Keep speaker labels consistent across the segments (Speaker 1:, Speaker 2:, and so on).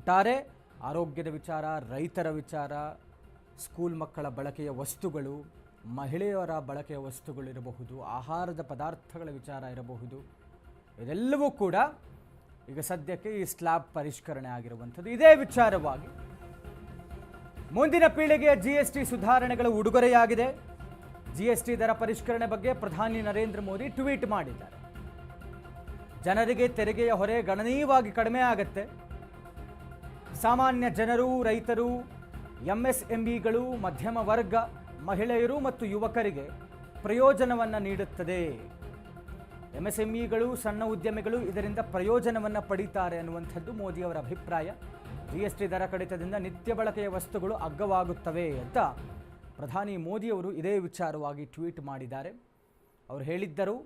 Speaker 1: ಒಟ್ಟಾರೆ ಆರೋಗ್ಯದ ವಿಚಾರ, ರೈತರ ವಿಚಾರ, ಸ್ಕೂಲ್ ಮಕ್ಕಳ ಬಳಕೆಯ ವಸ್ತುಗಳು, ಮಹಿಳೆಯರ ಬಳಕೆಯ ವಸ್ತುಗಳಿರಬಹುದು ಆಹಾರದ ಪದಾರ್ಥಗಳ ವಿಚಾರ ಇರಬಹುದು. ಇದೆಲ್ಲವೂ ಕೂಡ ಈಗ ಸದ್ಯಕ್ಕೆ ಈ ಸ್ಲ್ಯಾಬ್ ಪರಿಷ್ಕರಣೆ ಆಗಿರುವಂಥದ್ದು. ಇದೇ ವಿಚಾರವಾಗಿ ಮುಂದಿನ ಪೀಳಿಗೆಯ ಜಿ ಎಸ್ ಟಿ ಸುಧಾರಣೆಗಳ ಉಡುಗೊರೆಯಾಗಿದೆ. ಜಿ ಎಸ್ ಟಿ ದರ ಪರಿಷ್ಕರಣೆ ಬಗ್ಗೆ ಪ್ರಧಾನಿ ನರೇಂದ್ರ ಮೋದಿ ಟ್ವೀಟ್ ಮಾಡಿದ್ದಾರೆ. ಜನರಿಗೆ ತೆರಿಗೆಯ ಹೊರೆ ಗಣನೀಯವಾಗಿ ಕಡಿಮೆ ಆಗುತ್ತೆ. ಸಾಮಾನ್ಯ ಜನರು, ರೈತರು, ಎಂಎಸ್ಎಂಇಗಳು, ಮಧ್ಯಮ ವರ್ಗ, ಮಹಿಳೆಯರು ಮತ್ತು ಯುವಕರಿಗೆ ಪ್ರಯೋಜನವನ್ನು ನೀಡುತ್ತದೆ. ಎಂಎಸ್ಎಂಇಗಳು, ಸಣ್ಣ ಉದ್ಯಮಿಗಳು ಇದರಿಂದ ಪ್ರಯೋಜನವನ್ನು ಪಡೀತಾರೆ ಅನ್ನುವಂಥದ್ದು ಮೋದಿಯವರ ಅಭಿಪ್ರಾಯ. ಜಿ ಎಸ್ ಟಿ ದರ ಕಡಿತದಿಂದ ನಿತ್ಯ ಬಳಕೆಯ ವಸ್ತುಗಳು ಅಗ್ಗವಾಗುತ್ತವೆ ಅಂತ ಪ್ರಧಾನಿ ಮೋದಿಯವರು ಇದೇ ವಿಚಾರವಾಗಿ ಟ್ವೀಟ್ ಮಾಡಿದ್ದಾರೆ. ಅವರು ಹೇಳಿದ್ದರು,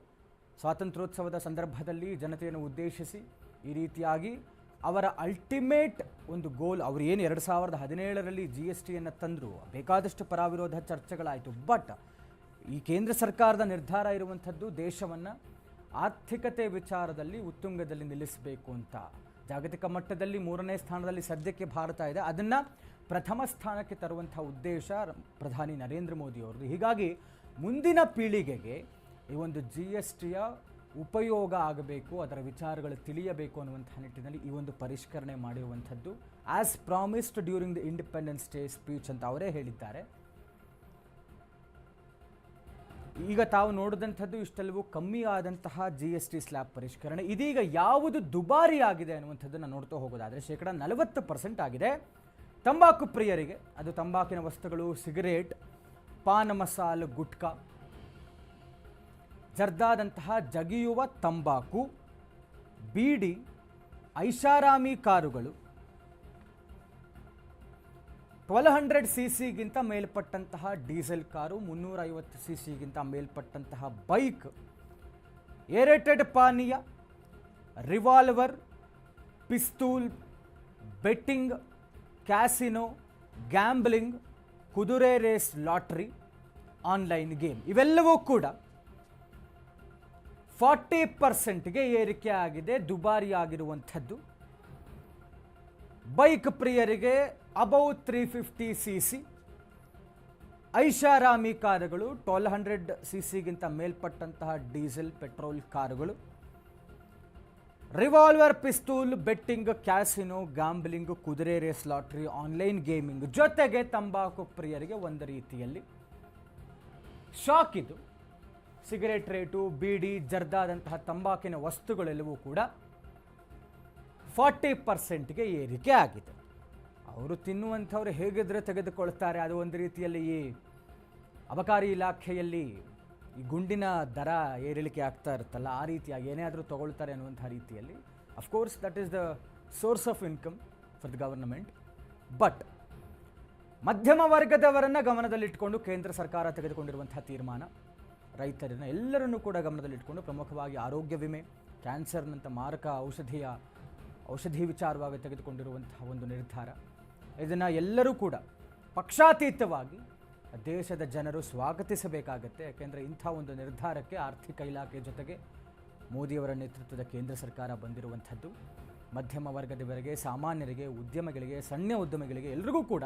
Speaker 1: ಸ್ವಾತಂತ್ರ್ಯೋತ್ಸವದ ಸಂದರ್ಭದಲ್ಲಿ ಜನತೆಯನ್ನು ಉದ್ದೇಶಿಸಿ ಈ ರೀತಿಯಾಗಿ ಅವರ ಅಲ್ಟಿಮೇಟ್ ಒಂದು ಗೋಲ್ ಅವರು ಏನು ಎರಡು ಸಾವಿರದ ಹದಿನೇಳರಲ್ಲಿ ಜಿ ಎಸ್ ಟಿಯನ್ನು ತಂದರು, ಬೇಕಾದಷ್ಟು ಪರಾವಿರೋಧ ಚರ್ಚೆಗಳಾಯಿತು ಬಟ್ ಈ ಕೇಂದ್ರ ಸರ್ಕಾರದ ನಿರ್ಧಾರ ಇರುವಂಥದ್ದು ದೇಶವನ್ನು ಆರ್ಥಿಕತೆ ವಿಚಾರದಲ್ಲಿ ಉತ್ತುಂಗದಲ್ಲಿ ನಿಲ್ಲಿಸಬೇಕು ಅಂತ. ಜಾಗತಿಕ ಮಟ್ಟದಲ್ಲಿ ಮೂರನೇ ಸ್ಥಾನದಲ್ಲಿ ಸದ್ಯಕ್ಕೆ ಭಾರತ ಇದೆ. ಅದನ್ನು ಪ್ರಥಮ ಸ್ಥಾನಕ್ಕೆ ತರುವಂಥ ಉದ್ದೇಶ ಪ್ರಧಾನಿ ನರೇಂದ್ರ ಮೋದಿ ಅವ್ರದ್ದು. ಹೀಗಾಗಿ ಮುಂದಿನ ಪೀಳಿಗೆಗೆ ಈ ಒಂದು ಜಿ ಎಸ್ ಟಿಯ ಉಪಯೋಗ ಆಗಬೇಕು, ಅದರ ವಿಚಾರಗಳು ತಿಳಿಯಬೇಕು ಅನ್ನುವಂಥ ನಿಟ್ಟಿನಲ್ಲಿ ಈ ಒಂದು ಪರಿಷ್ಕರಣೆ ಮಾಡಿರುವಂಥದ್ದು. As promised during the independence day speech ಅಂತ ಅವರೇ ಹೇಳಿದ್ದಾರೆ. ಈಗ ತಾವು ನೋಡಿದಂಥದ್ದು ಇಷ್ಟೆಲ್ಲವೂ ಕಮ್ಮಿ ಆದಂತಹ ಜಿ ಎಸ್ ಟಿ ಸ್ಲ್ಯಾಬ್ ಪರಿಷ್ಕರಣೆ. ಇದೀಗ ಯಾವುದು ದುಬಾರಿ ಆಗಿದೆ ಅನ್ನುವಂಥದ್ದನ್ನು ನೋಡ್ತಾ ಹೋಗೋದಾದರೆ ಶೇಕಡ ನಲವತ್ತು ಪರ್ಸೆಂಟ್ ಆಗಿದೆ. ತಂಬಾಕು ಪ್ರಿಯರಿಗೆ, ಅದು ತಂಬಾಕಿನ ವಸ್ತುಗಳು, ಸಿಗರೇಟ್ ಪಾನ್ ಮಸಾಲ ಗುಟ್ಕಾ ಜರ್ದಾದಂತಹ ಜಗಿಯುವ ತಂಬಾಕು, ಬೀಡಿ, ಐಷಾರಾಮಿ ಕಾರುಗಳು ಟ್ವೆಲ್ ಹಂಡ್ರೆಡ್ ಸಿ ಸಿಗಿಂತ ಮೇಲ್ಪಟ್ಟಂತಹ ಡೀಸೆಲ್ ಕಾರು ಮುನ್ನೂರ ಐವತ್ತು ಸಿ ಸಿಗಿಂತ ಮೇಲ್ಪಟ್ಟಂತಹ ಬೈಕ್, ಏರೇಟೆಡ್ ಪಾನೀಯ, ರಿವಾಲ್ವರ್, ಪಿಸ್ತೂಲ್, ಬೆಟ್ಟಿಂಗ್, ಕ್ಯಾಸಿನೋ, ಗ್ಯಾಂಬ್ಲಿಂಗ್, ಕುದುರೆ ರೇಸ್ ಲಾಟ್ರಿ, ಆನ್ಲೈನ್ ಗೇಮ್. ಇವೆಲ್ಲವೂ ಕೂಡ ಫಾರ್ಟಿ ಪರ್ಸೆಂಟ್ಗೆ ಏರಿಕೆ ಆಗಿದೆ, ದುಬಾರಿ ಆಗಿರುವಂಥದ್ದು. ಬೈಕ್ ಪ್ರಿಯರಿಗೆ above three fifty C C ಐಷಾರಾಮಿ ಕಾರುಗಳು, ಟ್ವೆಲ್ ಹಂಡ್ರೆಡ್ ಸಿ ಸಿಗಿಂತ ಮೇಲ್ಪಟ್ಟಂತಹ ಡೀಸೆಲ್ ಪೆಟ್ರೋಲ್ ಕಾರುಗಳು. ರಿವಾಲ್ವರ್ ಪಿಸ್ತೂಲ್, ಬೆಟ್ಟಿಂಗ್, ಕ್ಯಾಸಿನೋ, ಗ್ಯಾಂಬ್ಲಿಂಗ್, ಕುದುರೆ ರೇಸ್, ಲಾಟ್ರಿ, ಆನ್ಲೈನ್ ಗೇಮಿಂಗ್ ಜೊತೆಗೆ ತಂಬಾಕು ಪ್ರಿಯರಿಗೆ ಒಂದು ರೀತಿಯಲ್ಲಿ. ಶಾಕ್ ಇದು. ಸಿಗರೇಟ್ ರೇಟು, ಬೀಡಿ, ಜರ್ದಾದಂತಹ ತಂಬಾಕಿನ ವಸ್ತುಗಳೆಲ್ಲವೂ ಕೂಡ ಫಾರ್ಟಿ ಪರ್ಸೆಂಟ್ಗೆ ಏರಿಕೆ ಆಗಿದೆ. ಅವರು ತಿನ್ನುವಂಥವ್ರು ಹೇಗಿದ್ರೆ ತೆಗೆದುಕೊಳ್ತಾರೆ, ಅದು ಒಂದು ರೀತಿಯಲ್ಲಿ ಈ ಅಬಕಾರಿ ಇಲಾಖೆಯಲ್ಲಿ ಈ ಗುಂಡಿನ ದರ ಏರಿಳಿಕೆ ಆಗ್ತಾ ಇರುತ್ತಲ್ಲ, ಆ ರೀತಿಯಾಗಿ ಏನೇ ಆದರೂ ತೊಗೊಳ್ತಾರೆ ಅನ್ನುವಂಥ ರೀತಿಯಲ್ಲಿ. Of course that is the source of income for the government but ಮಧ್ಯಮ ವರ್ಗದವರನ್ನು ಗಮನದಲ್ಲಿಟ್ಟುಕೊಂಡು ಕೇಂದ್ರ ಸರ್ಕಾರ ತೆಗೆದುಕೊಂಡಿರುವಂತಹ ತೀರ್ಮಾನ ರೈತರನ್ನ ಎಲ್ಲರನ್ನೂ ಕೂಡ ಗಮನದಲ್ಲಿಟ್ಟುಕೊಂಡು ಪ್ರಮುಖವಾಗಿ ಆರೋಗ್ಯ ವಿಮೆ, ಕ್ಯಾನ್ಸರ್ನಂಥ ಮಾರಕ ಔಷಧಿಯ, ಔಷಧಿ ವಿಚಾರವಾಗಿ ತೆಗೆದುಕೊಂಡಿರುವಂತಹ ಒಂದು ನಿರ್ಧಾರ. ಇದನ್ನು ಎಲ್ಲರೂ ಕೂಡ ಪಕ್ಷಾತೀತವಾಗಿ ದೇಶದ ಜನರು ಸ್ವಾಗತಿಸಬೇಕಾಗತ್ತೆ. ಯಾಕೆಂದರೆ ಇಂಥ ಒಂದು ನಿರ್ಧಾರಕ್ಕೆ ಆರ್ಥಿಕ ಇಲಾಖೆ ಜೊತೆಗೆ ಮೋದಿಯವರ ನೇತೃತ್ವದ ಕೇಂದ್ರ ಸರ್ಕಾರ ಬಂದಿರುವಂಥದ್ದು. ಮಧ್ಯಮ ವರ್ಗದವರಿಗೆ, ಸಾಮಾನ್ಯರಿಗೆ, ಉದ್ಯಮಗಳಿಗೆ, ಸಣ್ಣ ಉದ್ಯಮಗಳಿಗೆ ಎಲ್ರಿಗೂ ಕೂಡ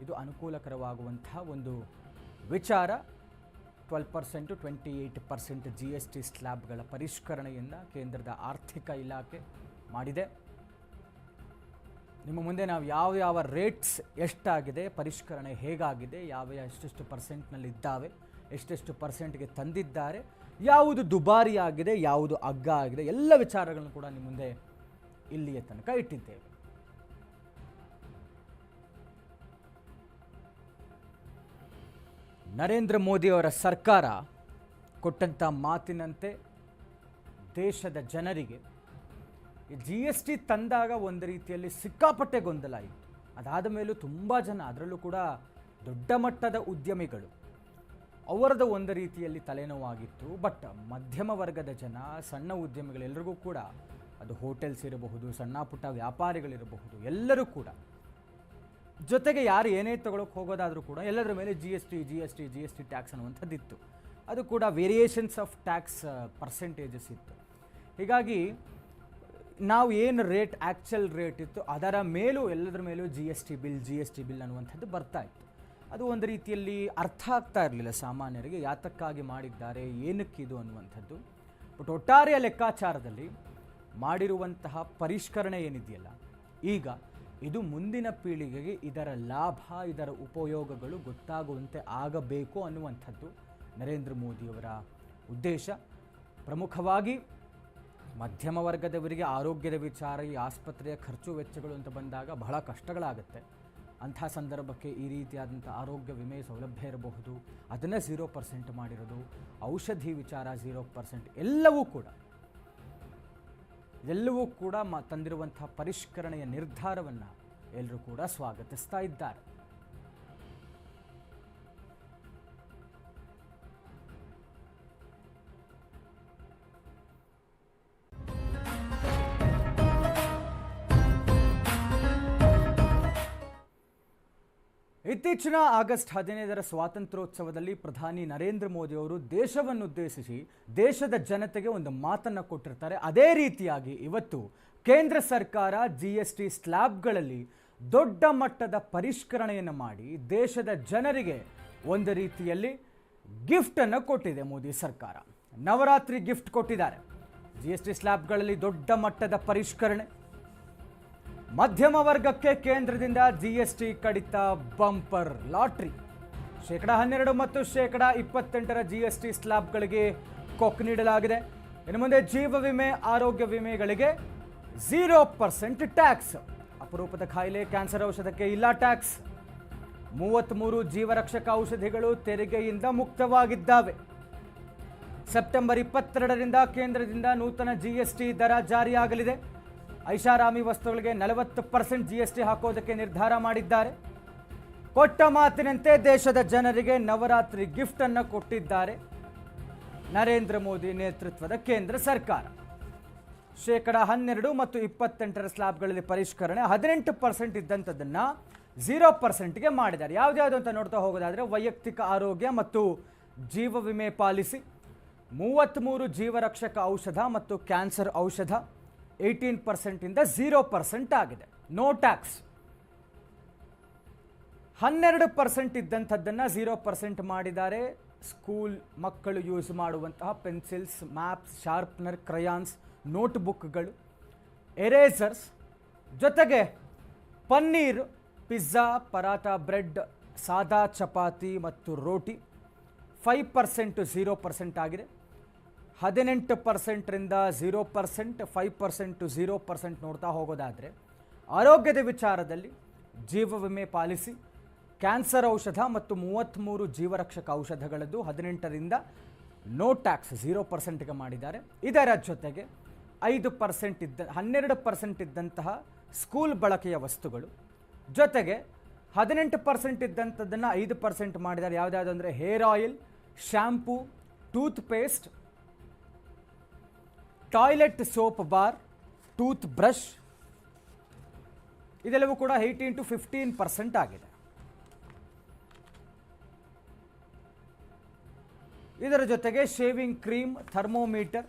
Speaker 1: ಇದು ಅನುಕೂಲಕರವಾಗುವಂಥ ಒಂದು ವಿಚಾರ. Twelve percent twenty eight percent G S T ಸ್ಲ್ಯಾಬ್ಗಳ ಪರಿಷ್ಕರಣೆಯನ್ನು ಕೇಂದ್ರದ ಆರ್ಥಿಕ ಇಲಾಖೆ ಮಾಡಿದೆ. ನಿಮ್ಮ ಮುಂದೆ ನಾವು ಯಾವ ಯಾವ ರೇಟ್ಸ್ ಎಷ್ಟಾಗಿದೆ, ಪರಿಷ್ಕರಣೆ ಹೇಗಾಗಿದೆ, ಯಾವ ಯಾವ ಎಷ್ಟೆಷ್ಟು ಪರ್ಸೆಂಟ್ನಲ್ಲಿ ಇದ್ದಾವೆ, ಎಷ್ಟೆಷ್ಟು ಪರ್ಸೆಂಟ್ಗೆ ತಂದಿದ್ದಾರೆ, ಯಾವುದು ದುಬಾರಿ ಆಗಿದೆ, ಯಾವುದು ಅಗ್ಗ ಆಗಿದೆ, ಎಲ್ಲ ವಿಚಾರಗಳನ್ನು ಕೂಡ ನಿಮ್ಮ ಮುಂದೆ ಇಲ್ಲಿಯ ತನಕ ಇಟ್ಟಿದ್ದೇವೆ. ನರೇಂದ್ರ ಮೋದಿಯವರ ಸರ್ಕಾರ ಕೊಟ್ಟಂಥ ಮಾತಿನಂತೆ ದೇಶದ ಜನರಿಗೆ ಜಿ ಎಸ್ ಟಿ ತಂದಾಗ ಒಂದು ರೀತಿಯಲ್ಲಿ ಸಿಕ್ಕಾಪಟ್ಟೆ ಗೊಂದಲ ಇತ್ತು. ಅದಾದ ಮೇಲೂ ತುಂಬ ಜನ, ಅದರಲ್ಲೂ ಕೂಡ ದೊಡ್ಡ ಮಟ್ಟದ ಉದ್ಯಮಿಗಳು ಅವರದ್ದು ಒಂದು ರೀತಿಯಲ್ಲಿ ತಲೆನೋವಾಗಿತ್ತು. ಬಟ್ ಮಧ್ಯಮ ವರ್ಗದ ಜನ, ಸಣ್ಣ ಉದ್ಯಮಿಗಳೆಲ್ಲರಿಗೂ ಕೂಡ ಅದು ಹೋಟೆಲ್ಸ್ ಇರಬಹುದು, ಸಣ್ಣ ಪುಟ್ಟ ವ್ಯಾಪಾರಿಗಳಿರಬಹುದು, ಎಲ್ಲರೂ ಕೂಡ ಜೊತೆಗೆ ಯಾರು ಏನೇ ತಗೊಳಕ್ಕೆ ಹೋಗೋದಾದರೂ ಕೂಡ ಎಲ್ಲದರ ಮೇಲೆ G S T G S T G S T tax ಅನ್ನುವಂಥದ್ದಿತ್ತು. ಅದು ಕೂಡ ವೇರಿಯೇಷನ್ಸ್ ಆಫ್ ಟ್ಯಾಕ್ಸ್ ಪರ್ಸೆಂಟೇಜಸ್ ಇತ್ತು. ಹೀಗಾಗಿ, ನಾವು ಏನು ರೇಟ್ ಆ್ಯಕ್ಚುಲ್ ರೇಟ್ ಇತ್ತು, ಅದರ ಮೇಲೂ ಎಲ್ಲದರ ಮೇಲೂ G S T bill G S T bill ಅನ್ನುವಂಥದ್ದು ಬರ್ತಾ ಇತ್ತು. ಅದು ಒಂದು ರೀತಿಯಲ್ಲಿ ಅರ್ಥ ಆಗ್ತಾ ಇರಲಿಲ್ಲ ಸಾಮಾನ್ಯರಿಗೆ, ಯಾತಕ್ಕಾಗಿ ಮಾಡಿದ್ದಾರೆ ಏನಕ್ಕಿದು ಅನ್ನುವಂಥದ್ದು. ಬಟ್ ಒಟ್ಟಾರೆಯ ಲೆಕ್ಕಾಚಾರದಲ್ಲಿ ಮಾಡಿರುವಂತಹ ಪರಿಷ್ಕರಣೆ ಏನಿದೆಯಲ್ಲ, ಈಗ ಇದು ಮುಂದಿನ ಪೀಳಿಗೆಗೆ ಇದರ ಲಾಭ, ಇದರ ಉಪಯೋಗಗಳು ಗೊತ್ತಾಗುವಂತೆ ಆಗಬೇಕು ಅನ್ನುವಂಥದ್ದು ನರೇಂದ್ರ ಮೋದಿಯವರ ಉದ್ದೇಶ. ಪ್ರಮುಖವಾಗಿ ಮಧ್ಯಮ ವರ್ಗದವರಿಗೆ ಆರೋಗ್ಯದ ವಿಚಾರ, ಈ ಆಸ್ಪತ್ರೆಯ ಖರ್ಚು ವೆಚ್ಚಗಳು ಅಂತ ಬಂದಾಗ ಬಹಳ ಕಷ್ಟಗಳಾಗುತ್ತೆ. ಅಂಥ ಸಂದರ್ಭಕ್ಕೆ ಈ ರೀತಿಯಾದಂಥ ಆರೋಗ್ಯ ವಿಮೆ ಸೌಲಭ್ಯ ಇರಬಹುದು, ಅದನ್ನೇ ಝೀರೋ ಪರ್ಸೆಂಟ್ ಮಾಡಿರೋದು, ಔಷಧಿ ವಿಚಾರ ಝೀರೋ ಪರ್ಸೆಂಟ್ ಎಲ್ಲವೂ ಕೂಡ. ಎಲ್ಲವೂ ಕೂಡ ಮ ತಂದಿರುವಂಥ ಪರಿಷ್ಕರಣೆಯ ನಿರ್ಧಾರವನ್ನು ಎಲ್ಲರೂ ಕೂಡ ಸ್ವಾಗತಿಸ್ತಾ ಇದ್ದಾರೆ. ಇತ್ತೀಚಿನ ಆಗಸ್ಟ್ ಹದಿನೈದರ ಸ್ವಾತಂತ್ರ್ಯೋತ್ಸವದಲ್ಲಿ ಪ್ರಧಾನಿ ನರೇಂದ್ರ ಮೋದಿ ಅವರು ದೇಶವನ್ನುದ್ದೇಶಿಸಿ ದೇಶದ ಜನತೆಗೆ ಒಂದು ಮಾತನ್ನು ಕೊಟ್ಟಿರ್ತಾರೆ. ಅದೇ ರೀತಿಯಾಗಿ ಇವತ್ತು ಕೇಂದ್ರ ಸರ್ಕಾರ ಜಿ ಎಸ್ ಟಿ ಸ್ಲ್ಯಾಬ್ಗಳಲ್ಲಿ ದೊಡ್ಡ ಮಟ್ಟದ ಪರಿಷ್ಕರಣೆಯನ್ನು ಮಾಡಿ ದೇಶದ ಜನರಿಗೆ ಒಂದು ರೀತಿಯಲ್ಲಿ ಗಿಫ್ಟನ್ನು ಕೊಟ್ಟಿದೆ ಮೋದಿ ಸರ್ಕಾರ. ನವರಾತ್ರಿ ಗಿಫ್ಟ್ ಕೊಟ್ಟಿದ್ದಾರೆ. ಜಿ ಎಸ್ ಟಿ ಸ್ಲ್ಯಾಬ್ಗಳಲ್ಲಿ ದೊಡ್ಡ ಮಟ್ಟದ ಪರಿಷ್ಕರಣೆ. ಮಧ್ಯಮ ವರ್ಗಕ್ಕೆ ಕೇಂದ್ರದಿಂದ ಜಿಎಸ್ಟಿ ಕಡಿತ ಬಂಪರ್ ಲಾಟ್ರಿ. ಶೇಕಡ ಹನ್ನೆರಡು ಮತ್ತು ಶೇಕಡ ಇಪ್ಪತ್ತೆಂಟರ ಜಿಎಸ್ಟಿ ಸ್ಲ್ಯಾಬ್ಗಳಿಗೆ ಕೊಕ್ ನೀಡಲಾಗಿದೆ. ಇನ್ನು ಮುಂದೆ ಜೀವ ವಿಮೆ, ಆರೋಗ್ಯ ವಿಮೆಗಳಿಗೆ ಝೀರೋ ಪರ್ಸೆಂಟ್ ಟ್ಯಾಕ್ಸ್ ಅಪರೂಪದ ಕಾಯಿಲೆ ಕ್ಯಾನ್ಸರ್ ಔಷಧಕ್ಕೆ ಇಲ್ಲ ಟ್ಯಾಕ್ಸ್ ಮೂವತ್ತ್ಮೂರು ಜೀವರಕ್ಷಕ ಔಷಧಿಗಳು ತೆರಿಗೆಯಿಂದ ಮುಕ್ತವಾಗಿದ್ದಾವೆ. ಸೆಪ್ಟೆಂಬರ್ ಇಪ್ಪತ್ತೆರಡರಿಂದ ಕೇಂದ್ರದಿಂದ ನೂತನ ಜಿಎಸ್ಟಿ ದರ ಜಾರಿಯಾಗಲಿದೆ. ಐಷಾರಾಮಿ ವಸ್ತುಗಳಿಗೆ ನಲವತ್ತು ಪರ್ಸೆಂಟ್ ಜಿ ಎಸ್ ಟಿ ಹಾಕೋದಕ್ಕೆ ನಿರ್ಧಾರ ಮಾಡಿದ್ದಾರೆ. ಕೊಟ್ಟ ಮಾತಿನಂತೆ ದೇಶದ ಜನರಿಗೆ ನವರಾತ್ರಿ ಗಿಫ್ಟ್ ಅನ್ನು ಕೊಟ್ಟಿದ್ದಾರೆ. ನರೇಂದ್ರ ಮೋದಿ ನೇತೃತ್ವದ ಕೇಂದ್ರ ಸರ್ಕಾರ. ಶೇಕಡ ಹನ್ನೆರಡು ಮತ್ತು ಇಪ್ಪತ್ತೆಂಟರ ಸ್ಲ್ಯಾಬ್ಗಳಲ್ಲಿ ಪರಿಷ್ಕರಣೆ ಹದಿನೆಂಟು ಪರ್ಸೆಂಟ್ ಇದ್ದಂಥದ್ದನ್ನು ಝೀರೋ ಪರ್ಸೆಂಟ್ಗೆ ಮಾಡಿದ್ದಾರೆ. ಯಾವುದ್ಯಾವುದು ಅಂತ ನೋಡ್ತಾ ಹೋಗೋದಾದರೆ ವೈಯಕ್ತಿಕ ಆರೋಗ್ಯ ಮತ್ತು ಜೀವ ವಿಮೆ ಪಾಲಿಸಿ ಮೂವತ್ತ್ಮೂರು ಜೀವರಕ್ಷಕ ಔಷಧ ಮತ್ತು ಕ್ಯಾನ್ಸರ್ ಔಷಧ ಏಯ್ಟೀನ್ ಪರ್ಸೆಂಟಿಂದ ಝೀರೋ ಪರ್ಸೆಂಟ್ ಆಗಿದೆ. ನೋ ಟ್ಯಾಕ್ಸ್ ಹನ್ನೆರಡು ಪರ್ಸೆಂಟ್ ಇದ್ದಂಥದ್ದನ್ನು ಝೀರೋ ಪರ್ಸೆಂಟ್ ಮಾಡಿದ್ದಾರೆ. ಸ್ಕೂಲ್ ಮಕ್ಕಳು ಯೂಸ್ ಮಾಡುವಂತಹ ಪೆನ್ಸಿಲ್ಸ್ ಮ್ಯಾಪ್ಸ್ ಶಾರ್ಪ್ನರ್ ಕ್ರಯಾನ್ಸ್ ನೋಟ್ಬುಕ್ಗಳು ಎರೇಸರ್ಸ್ ಜೊತೆಗೆ ಪನ್ನೀರ್ ಪಿಜ್ಜಾ ಪರಾಟ ಬ್ರೆಡ್ ಸಾದಾ ಚಪಾತಿ ಮತ್ತು roti five percent zero percent ಆಗಿದೆ. ಹದಿನೆಂಟು ಪರ್ಸೆಂಟ್ರಿಂದ zero percent five to zero percent ನೋಡ್ತಾ ಹೋಗೋದಾದರೆ ಆರೋಗ್ಯದ ವಿಚಾರದಲ್ಲಿ ಜೀವ ವಿಮೆ ಪಾಲಿಸಿ, ಕ್ಯಾನ್ಸರ್ ಔಷಧ ಮತ್ತು ಮೂವತ್ತ್ಮೂರು ಜೀವರಕ್ಷಕ ಔಷಧಗಳದ್ದು ಹದಿನೆಂಟರಿಂದ ನೋ ಟ್ಯಾಕ್ಸ್ ಝೀರೋ ಪರ್ಸೆಂಟ್ಗೆ ಮಾಡಿದ್ದಾರೆ. ಇದರ ಜೊತೆಗೆ ಐದು ಪರ್ಸೆಂಟ್ ಇದ್ದ, ಹನ್ನೆರಡು ಪರ್ಸೆಂಟ್ ಇದ್ದಂತಹ ಸ್ಕೂಲ್ ಬಳಕೆಯ ವಸ್ತುಗಳು, ಜೊತೆಗೆ ಹದಿನೆಂಟು ಪರ್ಸೆಂಟ್ ಇದ್ದಂಥದ್ದನ್ನು ಐದು ಪರ್ಸೆಂಟ್ ಮಾಡಿದ್ದಾರೆ. ಯಾವುದ್ಯಾವುದು ಅಂದರೆ hair oil shampoo toothpaste toilet soap bar toothbrush ಇದೆಲ್ಲವೂ ಕೂಡ ಏಯ್ಟೀನ್ ಟು ಫಿಫ್ಟೀನ್ ಪರ್ಸೆಂಟ್ ಆಗಿದೆ ಇದರ ಜೊತೆಗೆ shaving cream thermometer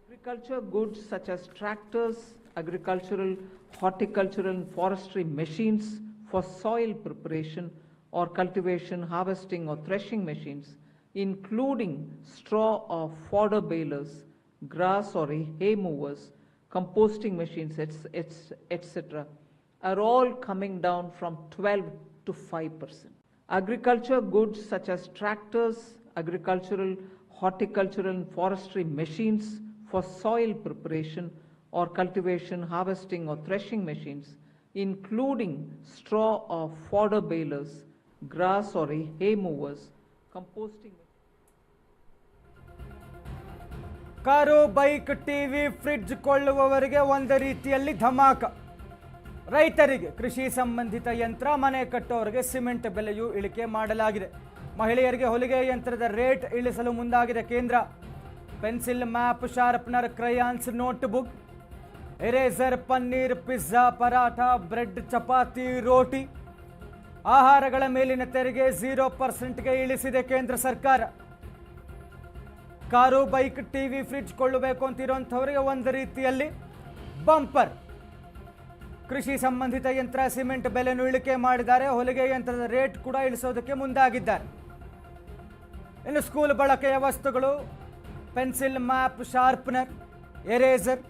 Speaker 2: Agriculture goods such as tractors, agricultural, horticultural and forestry machines for soil preparation or cultivation, harvesting or threshing machines, including straw or fodder balers, grass or hay movers, composting machines, etc., are all coming down from 12 to 5 percent. Agriculture goods such as tractors, agricultural, horticultural and forestry machines for soil preparation or cultivation, harvesting or threshing machines, including straw or fodder balers, grass or hay movers, composting.
Speaker 1: Car bike TV fridge ಕೊಳ್ಳುವವರಿಗೆ ಒಂದು ರೀತಿಯಲ್ಲಿ ಧಮಾಕ. ರೈತರಿಗೆ ಕೃಷಿ ಸಂಬಂಧಿತ ಯಂತ್ರ ಮನೆ ಕಟ್ಟೋರಿಗೆ cement ಬೆಲೆಯು ಇಳಿಕೆ ಮಾಡಲಾಗಿದೆ. ಮಹಿಳೆಯರಿಗೆ ಹೊಲಿಗೆ ಯಂತ್ರದ ರೇಟ್ ಇಳಿಸಲು ಮುಂದಾಗಿದೆ ಕೇಂದ್ರ. Pencil map sharpener crayons notebook eraser paneer, pizza, paratha, bread, chapati, roti. ಆಹಾರಗಳ ಮೇಲಿನ ತೆರಿಗೆ ಝೀರೋ ಪರ್ಸೆಂಟ್ಗೆ ಇಳಿಸಿದೆ ಕೇಂದ್ರ ಸರ್ಕಾರ. ಕಾರು, ಬೈಕ್, ಟಿವಿ, ಫ್ರಿಡ್ಜ್ ಕೊಳ್ಳಬೇಕು ಅಂತಿರುವಂಥವರಿಗೆ ಒಂದು ರೀತಿಯಲ್ಲಿ ಬಂಪರ್. ಕೃಷಿ ಸಂಬಂಧಿತ ಯಂತ್ರ, ಸಿಮೆಂಟ್ ಬೆಲೆಯನ್ನು ಇಳಿಕೆ ಮಾಡಿದ್ದಾರೆ. ಹೊಲಿಗೆ ಯಂತ್ರದ ರೇಟ್ ಕೂಡ ಇಳಿಸೋದಕ್ಕೆ ಮುಂದಾಗಿದ್ದಾರೆ. ಇನ್ನು ಸ್ಕೂಲ್ ಬಳಕೆಯ ವಸ್ತುಗಳು ಪೆನ್ಸಿಲ್ ಮ್ಯಾಪ್ ಶಾರ್ಪ್ನರ್ ಎರೇಸರ್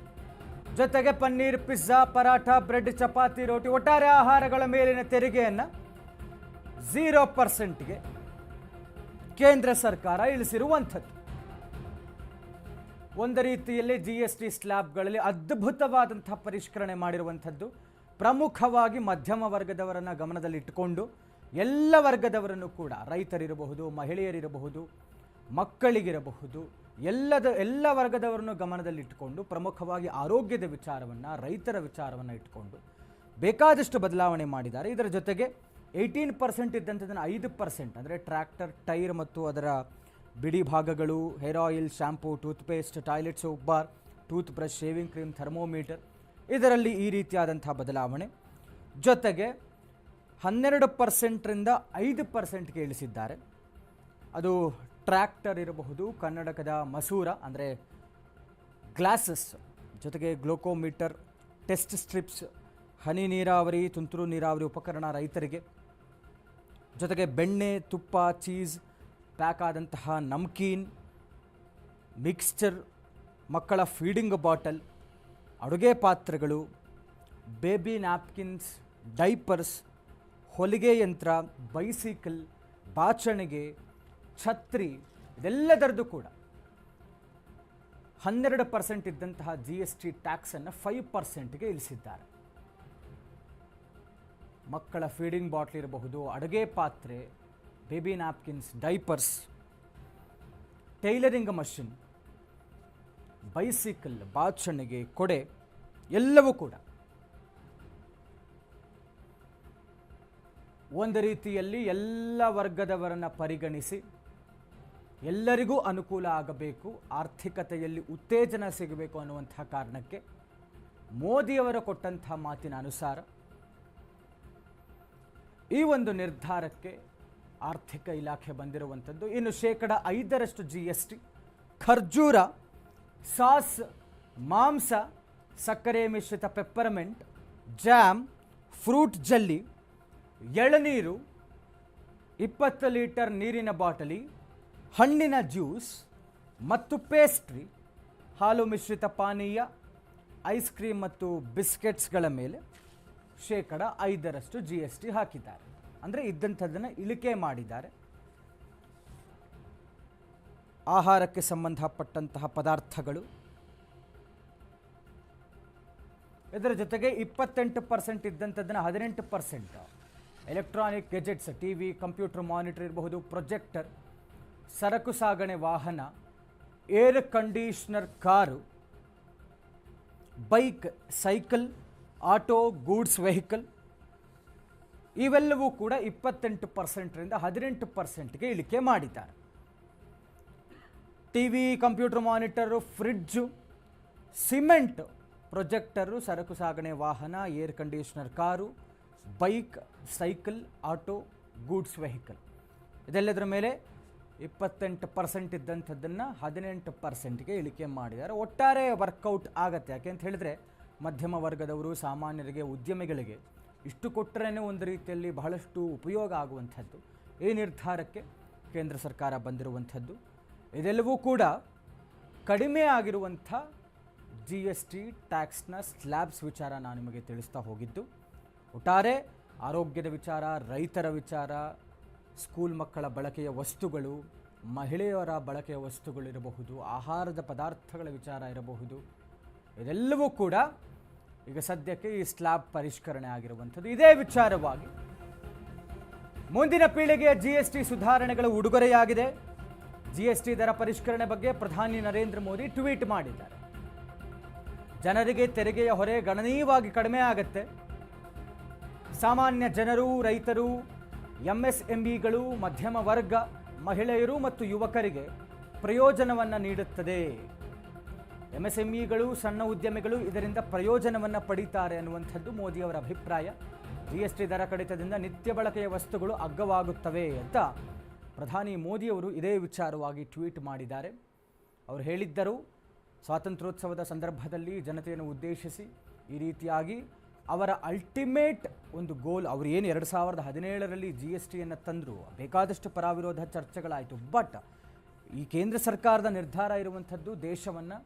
Speaker 1: ಜೊತೆಗೆ ಪನ್ನೀರ್, ಪಿಜ್ಜಾ, ಪರಾಠ, ಬ್ರೆಡ್, ಚಪಾತಿ, ರೋಟಿ, ಒಟ್ಟಾರೆ ಆಹಾರಗಳ ಮೇಲಿನ ತೆರಿಗೆಯನ್ನು ಝೀರೋ ಪರ್ಸೆಂಟ್ಗೆ ಕೇಂದ್ರ ಸರ್ಕಾರ ಇಳಿಸಿರುವಂಥದ್ದು. ಒಂದು ರೀತಿಯಲ್ಲಿ ಜಿ ಎಸ್ ಟಿ ಸ್ಲ್ಯಾಬ್ಗಳಲ್ಲಿ ಅದ್ಭುತವಾದಂಥ ಪರಿಷ್ಕರಣೆ ಮಾಡಿರುವಂಥದ್ದು. ಪ್ರಮುಖವಾಗಿ ಮಧ್ಯಮ ವರ್ಗದವರನ್ನು ಗಮನದಲ್ಲಿಟ್ಟುಕೊಂಡು ಎಲ್ಲ ವರ್ಗದವರನ್ನು ಕೂಡ ರೈತರಿರಬಹುದು, ಮಹಿಳೆಯರಿರಬಹುದು, ಮಕ್ಕಳಿಗಿರಬಹುದು ಎಲ್ಲದ ಎಲ್ಲ ವರ್ಗದವರನ್ನು ಗಮನದಲ್ಲಿಟ್ಟುಕೊಂಡು ಪ್ರಮುಖವಾಗಿ ಆರೋಗ್ಯದ ವಿಚಾರವನ್ನು, ರೈತರ ವಿಚಾರವನ್ನು ಇಟ್ಟುಕೊಂಡು ಬೇಕಾದಷ್ಟು ಬದಲಾವಣೆ ಮಾಡಿದ್ದಾರೆ. ಇದರ ಜೊತೆಗೆ ಏಯ್ಟೀನ್ ಪರ್ಸೆಂಟ್ ಇದ್ದಂಥದ್ದನ್ನು ಐದು ಪರ್ಸೆಂಟ್ ಅಂದರೆ ಟ್ರ್ಯಾಕ್ಟರ್, ಟೈರ್ ಮತ್ತು ಅದರ ಬಿಡಿ ಭಾಗಗಳು, hair oil shampoo toothpaste, toilet soap bar toothbrush shaving cream, thermometer ಇದರಲ್ಲಿ ಈ ರೀತಿಯಾದಂಥ ಬದಲಾವಣೆ. ಜೊತೆಗೆ ಹನ್ನೆರಡು ಪರ್ಸೆಂಟ್ರಿಂದ ಐದು ಪರ್ಸೆಂಟ್ಗೆ ಇಳಿಸಿದ್ದಾರೆ. ಅದು ಟ್ರ್ಯಾಕ್ಟರ್ ಇರಬಹುದು, ಕನ್ನಡಕದ ಮಸೂರ, ಅಂದರೆ ಗ್ಲಾಸಸ್, ಜೊತೆಗೆ ಗ್ಲೋಕೋಮೀಟರ್, ಟೆಸ್ಟ್ ಸ್ಟ್ರಿಪ್ಸ್, ಹನಿ ನೀರಾವರಿ, ತುಂತುರು ನೀರಾವರಿ ಉಪಕರಣ ರೈತರಿಗೆ. ಜೊತೆಗೆ ಬೆಣ್ಣೆ, ತುಪ್ಪ, ಚೀಸ್, ಪ್ಯಾಕ್ ಆದಂತಹ ನಮ್ಕೀನ್, ಮಿಕ್ಸ್ಚರ್, ಮಕ್ಕಳ ಫೀಡಿಂಗ್ ಬಾಟಲ್, ಅಡುಗೆ ಪಾತ್ರೆಗಳು, ಬೇಬಿ ನ್ಯಾಪ್ಕಿನ್ಸ್, ಡೈಪರ್ಸ್, ಹೊಲಿಗೆ ಯಂತ್ರ, ಬೈಸಿಕಲ್, ಬಾಚಣಿಗೆ ಛತ್ರಿ ಇದೆಲ್ಲದರದ್ದು ಕೂಡ ಹನ್ನೆರಡು ಪರ್ಸೆಂಟ್ ಇದ್ದಂತಹ ಜಿ ಎಸ್ ಟಿ ಟ್ಯಾಕ್ಸನ್ನು ಫೈವ್ ಪರ್ಸೆಂಟ್ಗೆ ಇಳಿಸಿದ್ದಾರೆ. ಮಕ್ಕಳ ಫೀಡಿಂಗ್ ಬಾಟ್ಲ್ ಇರಬಹುದು, ಅಡುಗೆ ಪಾತ್ರೆ baby napkins diapers tailoring machine bicycle ಬಾಚಣಿಗೆ, ಕೊಡೆ ಎಲ್ಲವೂ ಕೂಡ ಒಂದು ರೀತಿಯಲ್ಲಿ ಎಲ್ಲ ವರ್ಗದವರನ್ನು ಪರಿಗಣಿಸಿ ಎಲ್ಲರಿಗೂ ಅನುಕೂಲ ಆಗಬೇಕು, ಆರ್ಥಿಕತೆಯಲ್ಲಿ ಉತ್ತೇಜನ ಸಿಗಬೇಕು ಅನ್ನುವಂಥ ಕಾರಣಕ್ಕೆ ಮೋದಿಯವರ ಕೊಟ್ಟಂಥ ಮಾತಿನ ಅನುಸಾರ ಈ ಒಂದು ನಿರ್ಧಾರಕ್ಕೆ ಆರ್ಥಿಕ ಇಲಾಖೆ ಬಂದಿರುವಂಥದ್ದು. ಇನ್ನು ಶೇಕಡ ಐದರಷ್ಟು ಜಿ ಎಸ್ ಟಿ ಖರ್ಜೂರ, ಸಾಸ್, ಮಾಂಸ, ಸಕ್ಕರೆ ಮಿಶ್ರಿತ ಪೆಪ್ಪರ್ಮೆಂಟ್ ಜಾಮ್ ಫ್ರೂಟ್ ಜಲ್ಲಿ ಎಳನೀರು, ಇಪ್ಪತ್ತು ಲೀಟರ್ ನೀರಿನ ಬಾಟಲಿ ಹಣ್ಣಿನ ಜ್ಯೂಸ್ ಮತ್ತು ಪೇಸ್ಟ್ರಿ, ಹಾಲು ಮಿಶ್ರಿತ ಪಾನೀಯ, ಐಸ್ ಕ್ರೀಮ್ ಮತ್ತು ಬಿಸ್ಕೆಟ್ಸ್ಗಳ ಮೇಲೆ ಶೇಕಡ ಐದರಷ್ಟು ಜಿ ಎಸ್ ಟಿ ಹಾಕಿದ್ದಾರೆ. ಅಂದರೆ ಇದ್ದಂಥದ್ದನ್ನು ಇಳಿಕೆ ಮಾಡಿದ್ದಾರೆ. ಆಹಾರಕ್ಕೆ ಸಂಬಂಧಪಟ್ಟಂತಹ ಪದಾರ್ಥಗಳು. ಇದರ ಜೊತೆಗೆ ಇಪ್ಪತ್ತೆಂಟು ಪರ್ಸೆಂಟ್ ಇದ್ದಂಥದ್ದನ್ನು ಹದಿನೆಂಟು percent. Electronic gadgets T V computer monitor ಇರಬಹುದು, ಪ್ರೊಜೆಕ್ಟರ್ ಸರಕು ಸಾಗಣೆ ವಾಹನ air conditioner car bike cycle auto goods vehicle ಇವೆಲ್ಲವೂ ಕೂಡ ಇಪ್ಪತ್ತೆಂಟು ಪರ್ಸೆಂಟರಿಂದ ಹದಿನೆಂಟು ಪರ್ಸೆಂಟ್ಗೆ ಇಳಿಕೆ ಮಾಡಿದ್ದಾರೆ. T V computer monitor fridge cement projector ಸರಕು ಸಾಗಣೆ ವಾಹನ air conditioner car bike cycle auto goods vehicle ಇದೆಲ್ಲದರ ಮೇಲೆ ಇಪ್ಪತ್ತೆಂಟು ಪರ್ಸೆಂಟ್ ಇದ್ದಂಥದ್ದನ್ನು ಹದಿನೆಂಟು ಪರ್ಸೆಂಟ್ಗೆ ಇಳಿಕೆ ಮಾಡಿದ್ದಾರೆ. ಒಟ್ಟಾರೆ ವರ್ಕೌಟ್ ಆಗತ್ತೆ. ಯಾಕೆ ಅಂತ ಹೇಳಿದ್ರೆ ಮಧ್ಯಮ ವರ್ಗದವರು ಸಾಮಾನ್ಯರಿಗೆ ಉದ್ಯಮಿಗಳಿಗೆ ಇಷ್ಟು ಕೊಟ್ಟರೆ ಒಂದು ರೀತಿಯಲ್ಲಿ ಬಹಳಷ್ಟು ಉಪಯೋಗ ಆಗುವಂಥದ್ದು. ಈ ನಿರ್ಧಾರಕ್ಕೆ ಕೇಂದ್ರ ಸರ್ಕಾರ ಬಂದಿರುವಂಥದ್ದು. ಇದೆಲ್ಲವೂ ಕೂಡ ಕಡಿಮೆ ಆಗಿರುವಂಥ ಜಿ ಎಸ್ ಟಿ ಟ್ಯಾಕ್ಸ್ನ ಸ್ಲ್ಯಾಬ್ಸ್ ವಿಚಾರ ನಾನು ನಿಮಗೆ ತಿಳಿಸ್ತಾ ಹೋಗಿದ್ದು. ಒಟ್ಟಾರೆ ಆರೋಗ್ಯದ ವಿಚಾರ, ರೈತರ ವಿಚಾರ ಸ್ಕೂಲ್ ಮಕ್ಕಳ ಬಳಕೆಯ ವಸ್ತುಗಳು, ಮಹಿಳೆಯರ ಬಳಕೆಯ ವಸ್ತುಗಳಿರಬಹುದು ಆಹಾರದ ಪದಾರ್ಥಗಳ ವಿಚಾರ ಇರಬಹುದು. ಇದೆಲ್ಲವೂ ಕೂಡ ಈಗ ಸದ್ಯಕ್ಕೆ ಈ ಸ್ಲ್ಯಾಬ್ ಪರಿಷ್ಕರಣೆ ಆಗಿರುವಂಥದ್ದು. ಇದೇ ವಿಚಾರವಾಗಿ ಮುಂದಿನ ಪೀಳಿಗೆಯ ಜಿ ಎಸ್ ಟಿ ಸುಧಾರಣೆಗಳ ಉಡುಗೊರೆಯಾಗಿದೆ. ಜಿ ಎಸ್ ಟಿ ದರ ಪರಿಷ್ಕರಣೆ ಬಗ್ಗೆ ಪ್ರಧಾನಿ ನರೇಂದ್ರ ಮೋದಿ ಟ್ವೀಟ್ ಮಾಡಿದ್ದಾರೆ. ಜನರಿಗೆ ತೆರಿಗೆಯ ಹೊರೆ ಗಣನೀಯವಾಗಿ ಕಡಿಮೆ ಆಗುತ್ತೆ. ಸಾಮಾನ್ಯ ಜನರು, ರೈತರು ಎಂ ಎಸ್ ಎಂ ಇಗಳು ಮಧ್ಯಮ ವರ್ಗ, ಮಹಿಳೆಯರು ಮತ್ತು ಯುವಕರಿಗೆ ಪ್ರಯೋಜನವನ್ನು ನೀಡುತ್ತದೆ. ಎಂಎಸ್ಎಂಇಗಳು, ಸಣ್ಣ ಉದ್ಯಮಿಗಳು ಇದರಿಂದ ಪ್ರಯೋಜನವನ್ನು ಪಡೀತಾರೆ ಅನ್ನುವಂಥದ್ದು ಮೋದಿಯವರ ಅಭಿಪ್ರಾಯ. ಜಿ ಎಸ್ ಟಿ ದರ ಕಡಿತದಿಂದ ನಿತ್ಯ ಬಳಕೆಯ ವಸ್ತುಗಳು ಅಗ್ಗವಾಗುತ್ತವೆ ಅಂತ ಪ್ರಧಾನಿ ಮೋದಿಯವರು ಇದೇ ವಿಚಾರವಾಗಿ ಟ್ವೀಟ್ ಮಾಡಿದ್ದಾರೆ. ಅವರು ಹೇಳಿದ್ದರು, ಸ್ವಾತಂತ್ರ್ಯೋತ್ಸವದ ಸಂದರ್ಭದಲ್ಲಿ ಜನತೆಯನ್ನು ಉದ್ದೇಶಿಸಿ ಈ ರೀತಿಯಾಗಿ ಅವರ ಅಲ್ಟಿಮೇಟ್ ಒಂದು ಗೋಲ್ ಅವರು ಏನು ಎರಡು ಸಾವಿರದ ಹದಿನೇಳರಲ್ಲಿ ಜಿ ಎಸ್ ಟಿಯನ್ನು ತಂದರು, ಬೇಕಾದಷ್ಟು ಪರಾವಿರೋಧ ಚರ್ಚೆಗಳಾಯಿತು. ಬಟ್ ಈ ಕೇಂದ್ರ ಸರ್ಕಾರದ ನಿರ್ಧಾರ ಇರುವಂಥದ್ದು ದೇಶವನ್ನು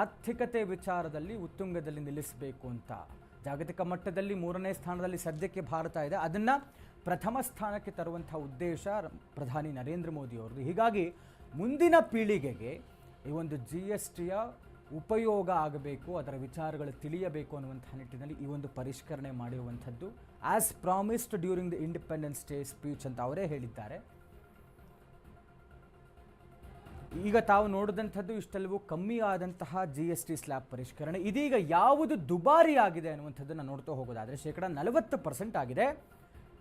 Speaker 1: ಆರ್ಥಿಕತೆ ವಿಚಾರದಲ್ಲಿ ಉತ್ತುಂಗದಲ್ಲಿ ನಿಲ್ಲಿಸಬೇಕು ಅಂತ. ಜಾಗತಿಕ ಮಟ್ಟದಲ್ಲಿ ಮೂರನೇ ಸ್ಥಾನದಲ್ಲಿ ಸದ್ಯಕ್ಕೆ ಭಾರತ ಇದೆ. ಅದನ್ನು ಪ್ರಥಮ ಸ್ಥಾನಕ್ಕೆ ತರುವಂಥ ಉದ್ದೇಶ ಪ್ರಧಾನಿ ನರೇಂದ್ರ ಮೋದಿ ಅವ್ರದ್ದು. ಹೀಗಾಗಿ ಮುಂದಿನ ಪೀಳಿಗೆಗೆ ಈ ಒಂದು ಜಿ ಎಸ್ ಟಿಯ ಉಪಯೋಗ ಆಗಬೇಕು, ಅದರ ವಿಚಾರಗಳು ತಿಳಿಯಬೇಕು ಅನ್ನುವಂಥ ನಿಟ್ಟಿನಲ್ಲಿ ಈ ಒಂದು ಪರಿಷ್ಕರಣೆ ಮಾಡಿರುವಂಥದ್ದು. As promised during the independence day speech ಅಂತ ಅವರೇ ಹೇಳಿದ್ದಾರೆ. ಈಗ ತಾವು ನೋಡಿದಂಥದ್ದು ಇಷ್ಟೆಲ್ಲವೂ ಕಮ್ಮಿ ಆದಂತಹ ಜಿ ಎಸ್ ಟಿ ಸ್ಲ್ಯಾಬ್ ಪರಿಷ್ಕರಣೆ. ಇದೀಗ ಯಾವುದು ದುಬಾರಿ ಆಗಿದೆ ಅನ್ನುವಂಥದ್ದನ್ನು ನೋಡ್ತಾ ಹೋಗೋದಾದರೆ ಶೇಕಡ ನಲವತ್ತು ಪರ್ಸೆಂಟ್ ಆಗಿದೆ.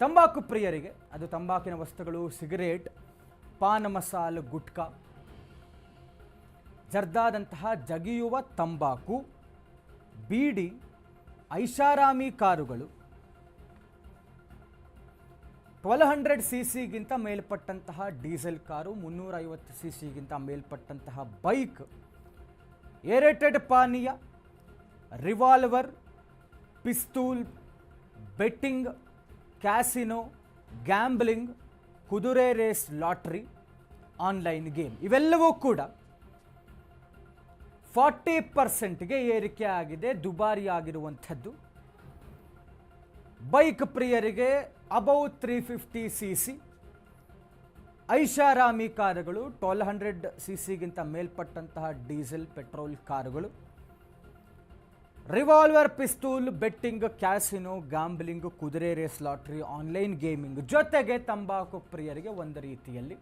Speaker 1: ತಂಬಾಕು ಪ್ರಿಯರಿಗೆ, ಅದು ತಂಬಾಕಿನ ವಸ್ತುಗಳು, ಸಿಗರೇಟ್ ಪಾನ್ ಮಸಾಲ ಗುಟ್ಕಾ ಜರ್ದಾದಂತಹ ಜಗಿಯುವ ತಂಬಾಕು, ಬೀಡಿ, ಐಷಾರಾಮಿ ಕಾರುಗಳು ಟ್ವೆಲ್ ಹಂಡ್ರೆಡ್ ಸಿ ಸಿಗಿಂತ ಮೇಲ್ಪಟ್ಟಂತಹ ಡೀಸೆಲ್ ಕಾರು ಮುನ್ನೂರ ಐವತ್ತು ಸಿ ಸಿಗಿಂತ ಮೇಲ್ಪಟ್ಟಂತಹ ಬೈಕ್, ಏರೇಟೆಡ್ ಪಾನೀಯ, ರಿವಾಲ್ವರ್, ಪಿಸ್ತೂಲ್, ಬೆಟ್ಟಿಂಗ್, ಕ್ಯಾಸಿನೋ, ಗ್ಯಾಂಬ್ಲಿಂಗ್, ಕುದುರೆ ರೇಸ್ ಲಾಟ್ರಿ, ಆನ್ಲೈನ್ ಗೇಮ್. ಇವೆಲ್ಲವೂ ಕೂಡ ಫಾರ್ಟಿ ಪರ್ಸೆಂಟ್ಗೆ ಏರಿಕೆ ಆಗಿದೆ, ದುಬಾರಿ ಆಗಿರುವಂಥದ್ದು. ಬೈಕ್ ಪ್ರಿಯರಿಗೆ above three fifty C C. ಐಷಾರಾಮಿ ಕಾರುಗಳು, ಟ್ವೆಲ್ ಹಂಡ್ರೆಡ್ ಸಿ ಸಿಗಿಂತ ಮೇಲ್ಪಟ್ಟಂತಹ ಡೀಸೆಲ್, ಪೆಟ್ರೋಲ್ ಕಾರುಗಳು. ರಿವಾಲ್ವರ್ ಪಿಸ್ತೂಲ್, ಬೆಟ್ಟಿಂಗ್, ಕ್ಯಾಸಿನೋ, ಗ್ಯಾಂಬ್ಲಿಂಗ್, ಕುದುರೆ ರೇಸ್, ಲಾಟ್ರಿ, ಆನ್ಲೈನ್ ಗೇಮಿಂಗ್ ಜೊತೆಗೆ ತಂಬಾಕು ಪ್ರಿಯರಿಗೆ ಒಂದು ರೀತಿಯಲ್ಲಿ.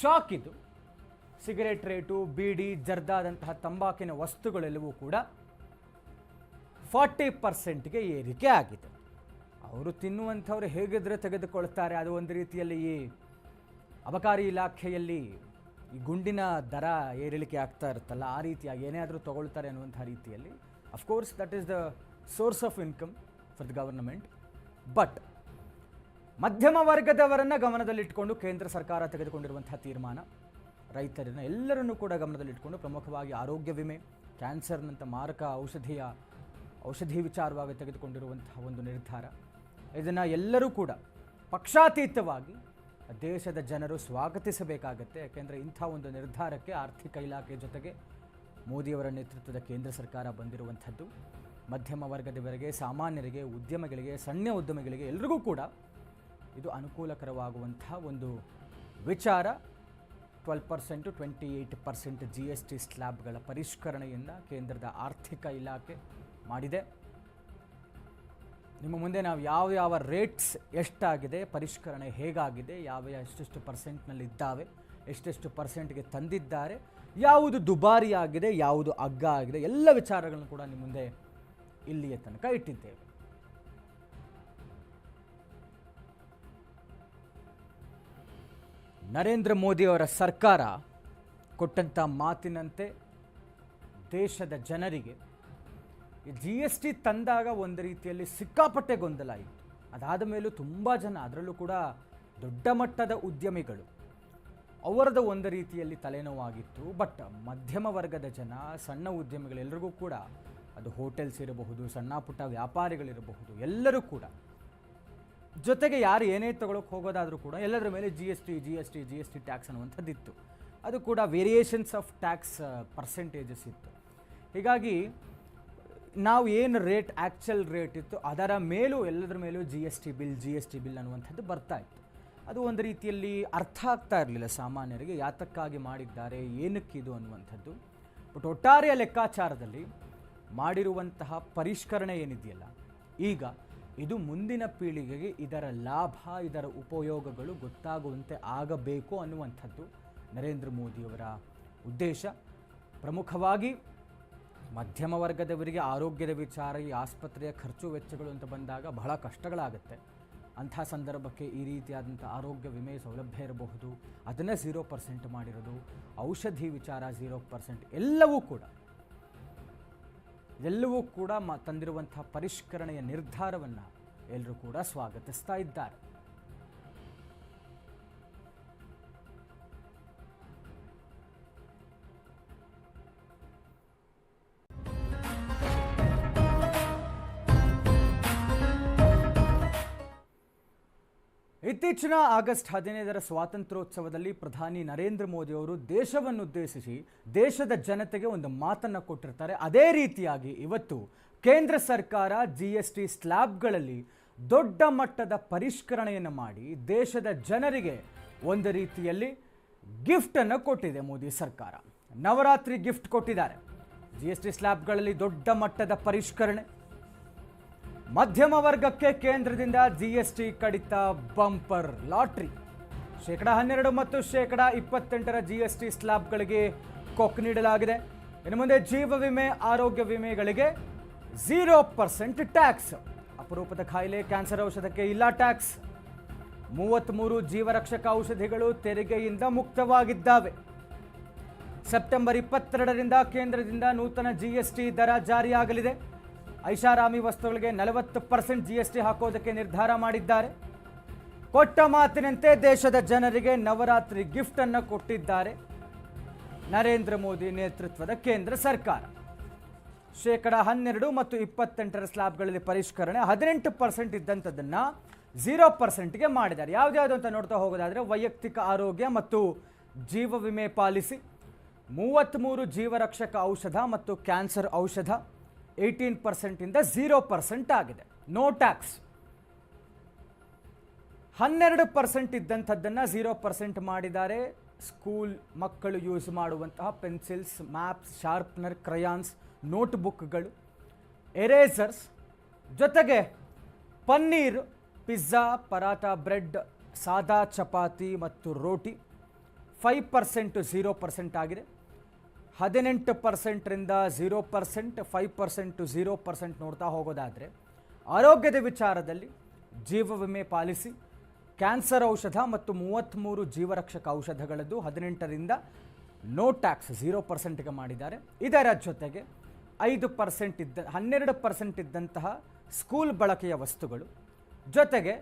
Speaker 1: ಶಾಕ್ ಇದು. ಸಿಗರೇಟ್ ರೇಟು, ಬೀಡಿ, ಜರ್ದಾದಂತಹ ತಂಬಾಕಿನ ವಸ್ತುಗಳೆಲ್ಲವೂ ಕೂಡ ಫಾರ್ಟಿ ಪರ್ಸೆಂಟ್ಗೆ ಏರಿಕೆ ಆಗಿದೆ. ಅವರು ತಿನ್ನುವಂಥವ್ರು ಹೇಗಿದ್ರೆ ತೆಗೆದುಕೊಳ್ತಾರೆ, ಅದು ಒಂದು ರೀತಿಯಲ್ಲಿ ಈ ಅಬಕಾರಿ ಇಲಾಖೆಯಲ್ಲಿ ಈ ಗುಂಡಿನ ದರ ಏರಿಳಿಕೆ ಆಗ್ತಾ ಇರುತ್ತಲ್ಲ, ಆ ರೀತಿಯಾಗಿ ಏನೇ ಆದರೂ ತಗೊಳ್ತಾರೆ ಅನ್ನುವಂಥ ರೀತಿಯಲ್ಲಿ. Of course that is the source of income for the government but ಮಧ್ಯಮ ವರ್ಗದವರನ್ನು ಗಮನದಲ್ಲಿಟ್ಟುಕೊಂಡು ಕೇಂದ್ರ ಸರ್ಕಾರ ತೆಗೆದುಕೊಂಡಿರುವಂತಹ ತೀರ್ಮಾನ ರೈತರನ್ನ ಎಲ್ಲರನ್ನೂ ಕೂಡ ಗಮನದಲ್ಲಿಟ್ಟುಕೊಂಡು ಪ್ರಮುಖವಾಗಿ ಆರೋಗ್ಯ ವಿಮೆ, ಕ್ಯಾನ್ಸರ್ನಂಥ ಮಾರಕ ಔಷಧಿಯ, ಔಷಧಿ ವಿಚಾರವಾಗಿ ತೆಗೆದುಕೊಂಡಿರುವಂತಹ ಒಂದು ನಿರ್ಧಾರ. ಇದನ್ನು ಎಲ್ಲರೂ ಕೂಡ ಪಕ್ಷಾತೀತವಾಗಿ ದೇಶದ ಜನರು ಸ್ವಾಗತಿಸಬೇಕಾಗತ್ತೆ. ಯಾಕೆಂದರೆ ಇಂಥ ಒಂದು ನಿರ್ಧಾರಕ್ಕೆ ಆರ್ಥಿಕ ಇಲಾಖೆ ಜೊತೆಗೆ ಮೋದಿಯವರ ನೇತೃತ್ವದ ಕೇಂದ್ರ ಸರ್ಕಾರ ಬಂದಿರುವಂಥದ್ದು. ಮಧ್ಯಮ ವರ್ಗದವರಿಗೆ, ಸಾಮಾನ್ಯರಿಗೆ, ಉದ್ಯಮಗಳಿಗೆ, ಸಣ್ಣ ಉದ್ಯಮಗಳಿಗೆ ಎಲ್ರಿಗೂ ಕೂಡ ಇದು ಅನುಕೂಲಕರವಾಗುವಂಥ ಒಂದು ವಿಚಾರ. Twelve percent twenty eight percent G S T ಸ್ಲ್ಯಾಬ್ಗಳ ಪರಿಷ್ಕರಣೆಯನ್ನು ಕೇಂದ್ರದ ಆರ್ಥಿಕ ಇಲಾಖೆ ಮಾಡಿದೆ. ನಿಮ್ಮ ಮುಂದೆ ನಾವು ಯಾವ ಯಾವ ರೇಟ್ಸ್ ಎಷ್ಟಾಗಿದೆ, ಪರಿಷ್ಕರಣೆ ಹೇಗಾಗಿದೆ, ಯಾವ ಎಷ್ಟೆಷ್ಟು ಪರ್ಸೆಂಟ್ನಲ್ಲಿ ಇದ್ದಾವೆ, ಎಷ್ಟೆಷ್ಟು ಪರ್ಸೆಂಟ್ಗೆ ತಂದಿದ್ದಾರೆ, ಯಾವುದು ದುಬಾರಿ ಆಗಿದೆ ಯಾವುದು ಅಗ್ಗ ಆಗಿದೆ, ಎಲ್ಲ ವಿಚಾರಗಳನ್ನು ಕೂಡ ನಿಮ್ಮ ಮುಂದೆ ಇಲ್ಲಿಯ ತನಕ ಇಟ್ಟಿದ್ದೇವೆ. ನರೇಂದ್ರ ಮೋದಿ ಅವರ ಸರ್ಕಾರ ಕೊಟ್ಟಂಥ ಮಾತಿನಂತೆ ದೇಶದ ಜನರಿಗೆ ಜಿ ಎಸ್ ಟಿ ತಂದಾಗ ಒಂದು ರೀತಿಯಲ್ಲಿ ಸಿಕ್ಕಾಪಟ್ಟೆ ಗೊಂದಲ ಇತ್ತು. ಅದಾದ ಮೇಲೂ ತುಂಬ ಜನ, ಅದರಲ್ಲೂ ಕೂಡ ದೊಡ್ಡ ಮಟ್ಟದ ಉದ್ಯಮಿಗಳು ಅವರದ ಒಂದು ರೀತಿಯಲ್ಲಿ ತಲೆನೋವಾಗಿತ್ತು. ಬಟ್ ಮಧ್ಯಮ ವರ್ಗದ ಜನ, ಸಣ್ಣ ಉದ್ಯಮಿಗಳೆಲ್ಲರಿಗೂ ಕೂಡ ಅದು ಹೋಟೆಲ್ಸ್ ಇರಬಹುದು, ಸಣ್ಣ ಪುಟ್ಟ ವ್ಯಾಪಾರಿಗಳಿರಬಹುದು, ಎಲ್ಲರೂ ಕೂಡ ಜೊತೆಗೆ ಯಾರು ಏನೇ ತಗೊಳಕ್ಕೆ ಹೋಗೋದಾದರೂ ಕೂಡ ಎಲ್ಲದರ ಮೇಲೆ G S T G S T G S T tax ಅನ್ನುವಂಥದ್ದಿತ್ತು. ಅದು ಕೂಡ ವೇರಿಯೇಷನ್ಸ್ ಆಫ್ ಟ್ಯಾಕ್ಸ್ ಪರ್ಸೆಂಟೇಜಸ್ ಇತ್ತು. ಹೀಗಾಗಿ, ನಾವು ಏನು ರೇಟ್ ಆ್ಯಕ್ಚುಲ್ ರೇಟ್ ಇತ್ತು, ಅದರ ಮೇಲೂ ಎಲ್ಲದರ ಮೇಲೂ G S T bill G S T bill ಅನ್ನುವಂಥದ್ದು ಬರ್ತಾ ಇತ್ತು. ಅದು ಒಂದು ರೀತಿಯಲ್ಲಿ ಅರ್ಥ ಆಗ್ತಾ ಇರಲಿಲ್ಲ ಸಾಮಾನ್ಯರಿಗೆ, ಯಾತಕ್ಕಾಗಿ ಮಾಡಿದ್ದಾರೆ ಏನಕ್ಕಿದು ಅನ್ನುವಂಥದ್ದು. ಬಟ್ ಒಟ್ಟಾರೆಯ ಲೆಕ್ಕಾಚಾರದಲ್ಲಿ ಮಾಡಿರುವಂತಹ ಪರಿಷ್ಕರಣೆ ಏನಿದೆಯಲ್ಲ, ಈಗ ಇದು ಮುಂದಿನ ಪೀಳಿಗೆಗೆ ಇದರ ಲಾಭ, ಇದರ ಉಪಯೋಗಗಳು ಗೊತ್ತಾಗುವಂತೆ ಆಗಬೇಕು ಅನ್ನುವಂಥದ್ದು ನರೇಂದ್ರ ಮೋದಿಯವರ ಉದ್ದೇಶ. ಪ್ರಮುಖವಾಗಿ ಮಧ್ಯಮ ವರ್ಗದವರಿಗೆ ಆರೋಗ್ಯದ ವಿಚಾರ, ಈ ಆಸ್ಪತ್ರೆಯ ಖರ್ಚು ವೆಚ್ಚಗಳು ಅಂತ ಬಂದಾಗ ಬಹಳ ಕಷ್ಟಗಳಾಗುತ್ತೆ. ಅಂಥ ಸಂದರ್ಭಕ್ಕೆ ಈ ರೀತಿಯಾದಂಥ ಆರೋಗ್ಯ ವಿಮೆ ಸೌಲಭ್ಯ ಇರಬಹುದು. ಅದನ್ನೇ ಝೀರೋ ಪರ್ಸೆಂಟ್ ಮಾಡಿರೋದು. ಔಷಧಿ ವಿಚಾರ ಝೀರೋ ಪರ್ಸೆಂಟ್ ಎಲ್ಲವೂ ಕೂಡ. ಎಲ್ಲವೂ ಕೂಡ ಮ ತಂದಿರುವಂತಹ ಪರಿಷ್ಕರಣೆಯ ನಿರ್ಧಾರವನ್ನು ಎಲ್ಲರೂ ಕೂಡ ಸ್ವಾಗತಿಸ್ತಾ ಇದ್ದಾರೆ. ಇತ್ತೀಚಿನ ಆಗಸ್ಟ್ ಹದಿನೈದರ ಸ್ವಾತಂತ್ರ್ಯೋತ್ಸವದಲ್ಲಿ ಪ್ರಧಾನಿ ನರೇಂದ್ರ ಮೋದಿ ಅವರು ದೇಶವನ್ನುದ್ದೇಶಿಸಿ ದೇಶದ ಜನತೆಗೆ ಒಂದು ಮಾತನ್ನು ಕೊಟ್ಟಿರ್ತಾರೆ. ಅದೇ ರೀತಿಯಾಗಿ ಇವತ್ತು ಕೇಂದ್ರ ಸರ್ಕಾರ ಜಿ ಎಸ್ ಟಿ ಸ್ಲ್ಯಾಬ್ಗಳಲ್ಲಿ ದೊಡ್ಡ ಮಟ್ಟದ ಪರಿಷ್ಕರಣೆಯನ್ನು ಮಾಡಿ ದೇಶದ ಜನರಿಗೆ ಒಂದು ರೀತಿಯಲ್ಲಿ ಗಿಫ್ಟನ್ನು ಕೊಟ್ಟಿದೆ ಮೋದಿ ಸರ್ಕಾರ. ನವರಾತ್ರಿ ಗಿಫ್ಟ್ ಕೊಟ್ಟಿದ್ದಾರೆ. ಜಿ ಎಸ್ ಟಿ ಸ್ಲ್ಯಾಬ್ಗಳಲ್ಲಿ ದೊಡ್ಡ ಮಟ್ಟದ ಪರಿಷ್ಕರಣೆ. ಮಧ್ಯಮ ವರ್ಗಕ್ಕೆ ಕೇಂದ್ರದಿಂದ ಜಿಎಸ್ಟಿ ಕಡಿತ ಬಂಪರ್ ಲಾಟ್ರಿ. ಶೇಕಡ ಹನ್ನೆರಡು ಮತ್ತು ಶೇಕಡ ಇಪ್ಪತ್ತೆಂಟರ ಜಿಎಸ್ಟಿ ಸ್ಲ್ಯಾಬ್ಗಳಿಗೆ ಕೊಕ್ ನೀಡಲಾಗಿದೆ. ಇನ್ನು ಮುಂದೆ ಜೀವ ವಿಮೆ, ಆರೋಗ್ಯ ವಿಮೆಗಳಿಗೆ ಝೀರೋ ಪರ್ಸೆಂಟ್ ಟ್ಯಾಕ್ಸ್ ಅಪರೂಪದ ಕಾಯಿಲೆ ಕ್ಯಾನ್ಸರ್ ಔಷಧಕ್ಕೆ ಇಲ್ಲ ಟ್ಯಾಕ್ಸ್ ಮೂವತ್ತ್ಮೂರು ಜೀವರಕ್ಷಕ ಔಷಧಿಗಳು ತೆರಿಗೆಯಿಂದ ಮುಕ್ತವಾಗಿದ್ದಾವೆ. ಸೆಪ್ಟೆಂಬರ್ ಇಪ್ಪತ್ತೆರಡರಿಂದ ಕೇಂದ್ರದಿಂದ ನೂತನ ಜಿಎಸ್ಟಿ ದರ ಜಾರಿಯಾಗಲಿದೆ. ಐಷಾರಾಮಿ ವಸ್ತುಗಳಿಗೆ ನಲವತ್ತು ಪರ್ಸೆಂಟ್ ಜಿ ಎಸ್ ಟಿ ಹಾಕೋದಕ್ಕೆ ನಿರ್ಧಾರ ಮಾಡಿದ್ದಾರೆ. ಕೊಟ್ಟ ಮಾತಿನಂತೆ ದೇಶದ ಜನರಿಗೆ ನವರಾತ್ರಿ ಗಿಫ್ಟ್ ಅನ್ನು ಕೊಟ್ಟಿದ್ದಾರೆ. ನರೇಂದ್ರ ಮೋದಿ ನೇತೃತ್ವದ ಕೇಂದ್ರ ಸರ್ಕಾರ. ಶೇಕಡ ಹನ್ನೆರಡು ಮತ್ತು ಇಪ್ಪತ್ತೆಂಟರ ಸ್ಲ್ಯಾಬ್ಗಳಲ್ಲಿ ಪರಿಷ್ಕರಣೆ ಹದಿನೆಂಟು ಪರ್ಸೆಂಟ್ ಇದ್ದಂಥದ್ದನ್ನು ಝೀರೋ ಪರ್ಸೆಂಟ್ಗೆ ಮಾಡಿದ್ದಾರೆ. ಯಾವುದ್ಯಾವುದು ಅಂತ ನೋಡ್ತಾ ಹೋಗೋದಾದರೆ ವೈಯಕ್ತಿಕ ಆರೋಗ್ಯ ಮತ್ತು ಜೀವ ವಿಮೆ ಪಾಲಿಸಿ ಮೂವತ್ತ್ಮೂರು ಜೀವರಕ್ಷಕ ಔಷಧ ಮತ್ತು ಕ್ಯಾನ್ಸರ್ ಔಷಧ ಏಯ್ಟೀನ್ ಪರ್ಸೆಂಟಿಂದ ಝೀರೋ ಪರ್ಸೆಂಟ್ ಆಗಿದೆ. ನೋ ಟ್ಯಾಕ್ಸ್ ಹನ್ನೆರಡು ಪರ್ಸೆಂಟ್ ಇದ್ದಂಥದ್ದನ್ನು ಝೀರೋ ಪರ್ಸೆಂಟ್ ಮಾಡಿದ್ದಾರೆ. ಸ್ಕೂಲ್ ಮಕ್ಕಳು ಯೂಸ್ ಮಾಡುವಂತಹ ಪೆನ್ಸಿಲ್ಸ್ ಮ್ಯಾಪ್ಸ್ ಶಾರ್ಪ್ನರ್ ಕ್ರಯಾನ್ಸ್ ನೋಟ್ಬುಕ್ಗಳು ಎರೇಸರ್ಸ್ ಜೊತೆಗೆ ಪನ್ನೀರ್ ಪಿಜ್ಜಾ ಪರಾಟ ಬ್ರೆಡ್ ಸಾದಾ ಚಪಾತಿ ಮತ್ತು roti five percent zero percent ಆಗಿದೆ. ಹದಿನೆಂಟು ಪರ್ಸೆಂಟ್ರಿಂದ zero percent five percent zero percent ನೋಡ್ತಾ ಹೋಗೋದಾದರೆ, ಆರೋಗ್ಯದ ವಿಚಾರದಲ್ಲಿ ಜೀವ ವಿಮೆ ಪಾಲಿಸಿ, ಕ್ಯಾನ್ಸರ್ ಔಷಧ ಮತ್ತು ಮೂವತ್ತ್ಮೂರು ಜೀವರಕ್ಷಕ ಔಷಧಗಳದ್ದು ಹದಿನೆಂಟರಿಂದ ನೋ ಟ್ಯಾಕ್ಸ್ ಝೀರೋ ಪರ್ಸೆಂಟ್ಗೆ ಮಾಡಿದ್ದಾರೆ. ಇದರ ಜೊತೆಗೆ ಐದು ಪರ್ಸೆಂಟ್ ಇದ್ದ, ಹನ್ನೆರಡು ಪರ್ಸೆಂಟ್ ಇದ್ದಂತಹ ಸ್ಕೂಲ್ ಬಳಕೆಯ ವಸ್ತುಗಳು, ಜೊತೆಗೆ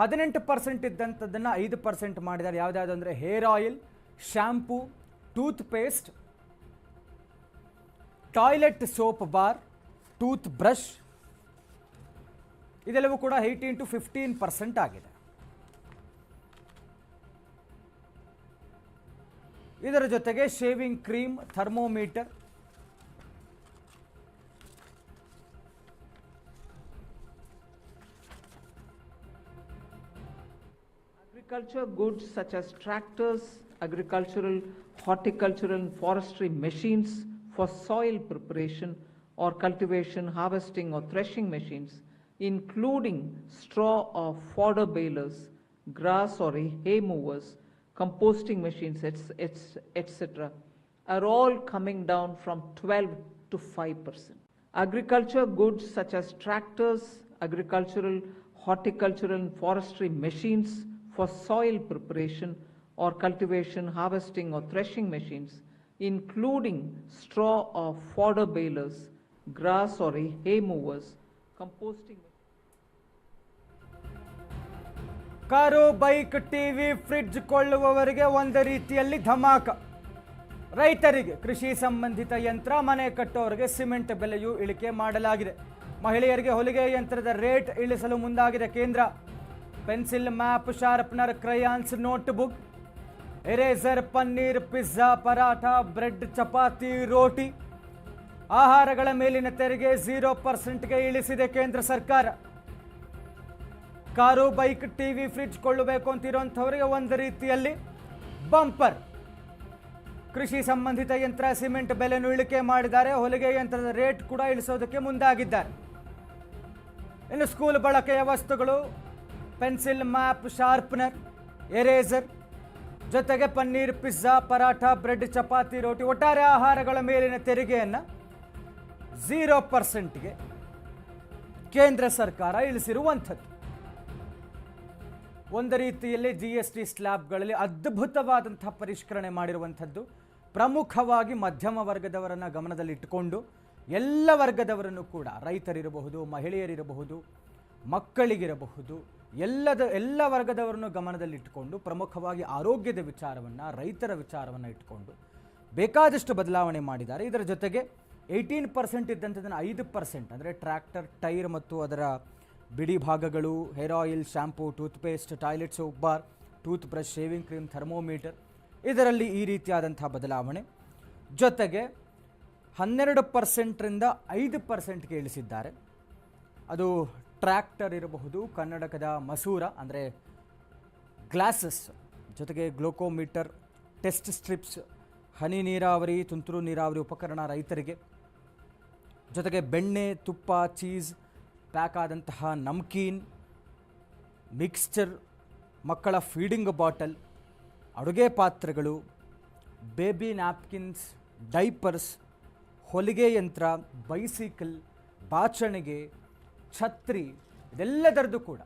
Speaker 1: ಹದಿನೆಂಟು ಪರ್ಸೆಂಟ್ ಇದ್ದಂಥದ್ದನ್ನು ಐದು ಪರ್ಸೆಂಟ್ ಮಾಡಿದ್ದಾರೆ. ಯಾವುದ್ಯಾವುದು ಅಂದರೆ hair oil shampoo toothpaste toilet soap bar toothbrush ಇದೆಲ್ಲವೂ ಕೂಡ ಏಯ್ಟೀನ್ ಟು ಫಿಫ್ಟೀನ್ ಪರ್ಸೆಂಟ್ ಆಗಿದೆ ಇದರ ಜೊತೆಗೆ shaving cream thermometer
Speaker 2: Agriculture goods such as tractors, agricultural, horticultural and forestry machines for soil preparation or cultivation, harvesting or threshing machines, including straw or fodder balers, grass or hay movers, composting machines, etc., are all coming down from 12 to 5 percent. Agriculture goods such as tractors, agricultural, horticultural and forestry machines for soil preparation or cultivation, harvesting or threshing machines, including straw or fodder balers, grass or hay movers, composting.
Speaker 1: Car bike TV fridge ಕೊಳ್ಳುವವರಿಗೆ ಒಂದು ರೀತಿಯಲ್ಲಿ ಧಮಾಕ. ರೈತರಿಗೆ ಕೃಷಿ ಸಂಬಂಧಿತ ಯಂತ್ರ ಮನೆ ಕಟ್ಟೋರಿಗೆ cement ಬೆಲೆಯು ಇಳಿಕೆ ಮಾಡಲಾಗಿದೆ. ಮಹಿಳೆಯರಿಗೆ ಹೊಲಿಗೆ ಯಂತ್ರದ ರೇಟ್ ಇಳಿಸಲು ಮುಂದಾಗಿದೆ ಕೇಂದ್ರ. Pencil map sharpener crayons notebook eraser paneer, pizza, paratha, bread, chapati, roti. ಆಹಾರಗಳ ಮೇಲಿನ ತೆರಿಗೆ ಝೀರೋ ಪರ್ಸೆಂಟ್ಗೆ ಇಳಿಸಿದೆ ಕೇಂದ್ರ ಸರ್ಕಾರ. ಕಾರು, ಬೈಕ್, ಟಿವಿ, ಫ್ರಿಡ್ಜ್ ಕೊಳ್ಳಬೇಕು ಅಂತಿರೋಂಥವ್ರಿಗೆ ಒಂದು ರೀತಿಯಲ್ಲಿ ಬಂಪರ್. ಕೃಷಿ ಸಂಬಂಧಿತ ಯಂತ್ರ, ಸಿಮೆಂಟ್ ಬೆಲೆಯನ್ನು ಇಳಿಕೆ ಮಾಡಿದ್ದಾರೆ. ಹೊಲಿಗೆ ಯಂತ್ರದ ರೇಟ್ ಕೂಡ ಇಳಿಸೋದಕ್ಕೆ ಮುಂದಾಗಿದ್ದಾರೆ. ಇನ್ನು ಸ್ಕೂಲ್ ಬಳಕೆಯ ವಸ್ತುಗಳು ಪೆನ್ಸಿಲ್ ಮ್ಯಾಪ್ ಶಾರ್ಪ್ನರ್ ಎರೇಸರ್ ಜೊತೆಗೆ ಪನ್ನೀರ್, ಪಿಜ್ಜಾ, ಪರಾಠ, ಬ್ರೆಡ್, ಚಪಾತಿ, ರೋಟಿ, ಒಟ್ಟಾರೆ ಆಹಾರಗಳ ಮೇಲಿನ ತೆರಿಗೆಯನ್ನು ಝೀರೋ ಪರ್ಸೆಂಟ್ಗೆ ಕೇಂದ್ರ ಸರ್ಕಾರ ಇಳಿಸಿರುವಂಥದ್ದು. ಒಂದು ರೀತಿಯಲ್ಲಿ ಜಿ ಎಸ್ ಟಿ ಸ್ಲ್ಯಾಬ್ಗಳಲ್ಲಿ ಅದ್ಭುತವಾದಂಥ ಪರಿಷ್ಕರಣೆ ಮಾಡಿರುವಂಥದ್ದು. ಪ್ರಮುಖವಾಗಿ ಮಧ್ಯಮ ವರ್ಗದವರನ್ನು ಗಮನದಲ್ಲಿಟ್ಟುಕೊಂಡು ಎಲ್ಲ ವರ್ಗದವರನ್ನು ಕೂಡ ರೈತರಿರಬಹುದು, ಮಹಿಳೆಯರಿರಬಹುದು, ಮಕ್ಕಳಿಗಿರಬಹುದು ಎಲ್ಲದ, ಎಲ್ಲ ವರ್ಗದವರನ್ನು ಗಮನದಲ್ಲಿಟ್ಟುಕೊಂಡು ಪ್ರಮುಖವಾಗಿ ಆರೋಗ್ಯದ ವಿಚಾರವನ್ನು, ರೈತರ ವಿಚಾರವನ್ನು ಇಟ್ಟುಕೊಂಡು ಬೇಕಾದಷ್ಟು ಬದಲಾವಣೆ ಮಾಡಿದ್ದಾರೆ. ಇದರ ಜೊತೆಗೆ ಏಯ್ಟೀನ್ ಪರ್ಸೆಂಟ್ ಇದ್ದಂಥದ್ದನ್ನು ಐದು ಪರ್ಸೆಂಟ್ ಅಂದರೆ ಟ್ರ್ಯಾಕ್ಟರ್, ಟೈರ್ ಮತ್ತು ಅದರ ಬಿಡಿ ಭಾಗಗಳು, hair oil shampoo toothpaste, toilet, soap bar toothbrush shaving cream, thermometer ಇದರಲ್ಲಿ ಈ ರೀತಿಯಾದಂಥ ಬದಲಾವಣೆ. ಜೊತೆಗೆ ಹನ್ನೆರಡು ಪರ್ಸೆಂಟ್ರಿಂದ ಐದು ಪರ್ಸೆಂಟ್ಗೆ ಇಳಿಸಿದ್ದಾರೆ. ಅದು ಟ್ರ್ಯಾಕ್ಟರ್ ಇರಬಹುದು, ಕನ್ನಡಕದ ಮಸೂರ, ಅಂದರೆ ಗ್ಲಾಸಸ್, ಜೊತೆಗೆ ಗ್ಲೋಕೋಮೀಟರ್, ಟೆಸ್ಟ್ ಸ್ಟ್ರಿಪ್ಸ್, ಹನಿ ನೀರಾವರಿ, ತುಂತುರು ನೀರಾವರಿ ಉಪಕರಣ ರೈತರಿಗೆ. ಜೊತೆಗೆ ಬೆಣ್ಣೆ, ತುಪ್ಪ, ಚೀಸ್, ಪ್ಯಾಕ್ ಆದಂತಹ ನಮ್ಕೀನ್, ಮಿಕ್ಸ್ಚರ್, ಮಕ್ಕಳ ಫೀಡಿಂಗ್ ಬಾಟಲ್, ಅಡುಗೆ ಪಾತ್ರೆಗಳು, ಬೇಬಿ ನ್ಯಾಪ್ಕಿನ್ಸ್, ಡೈಪರ್ಸ್, ಹೊಲಿಗೆ ಯಂತ್ರ, ಬೈಸಿಕಲ್, ಬಾಚಣಿಗೆ ಛತ್ರಿ ಇದೆಲ್ಲದರದ್ದು ಕೂಡ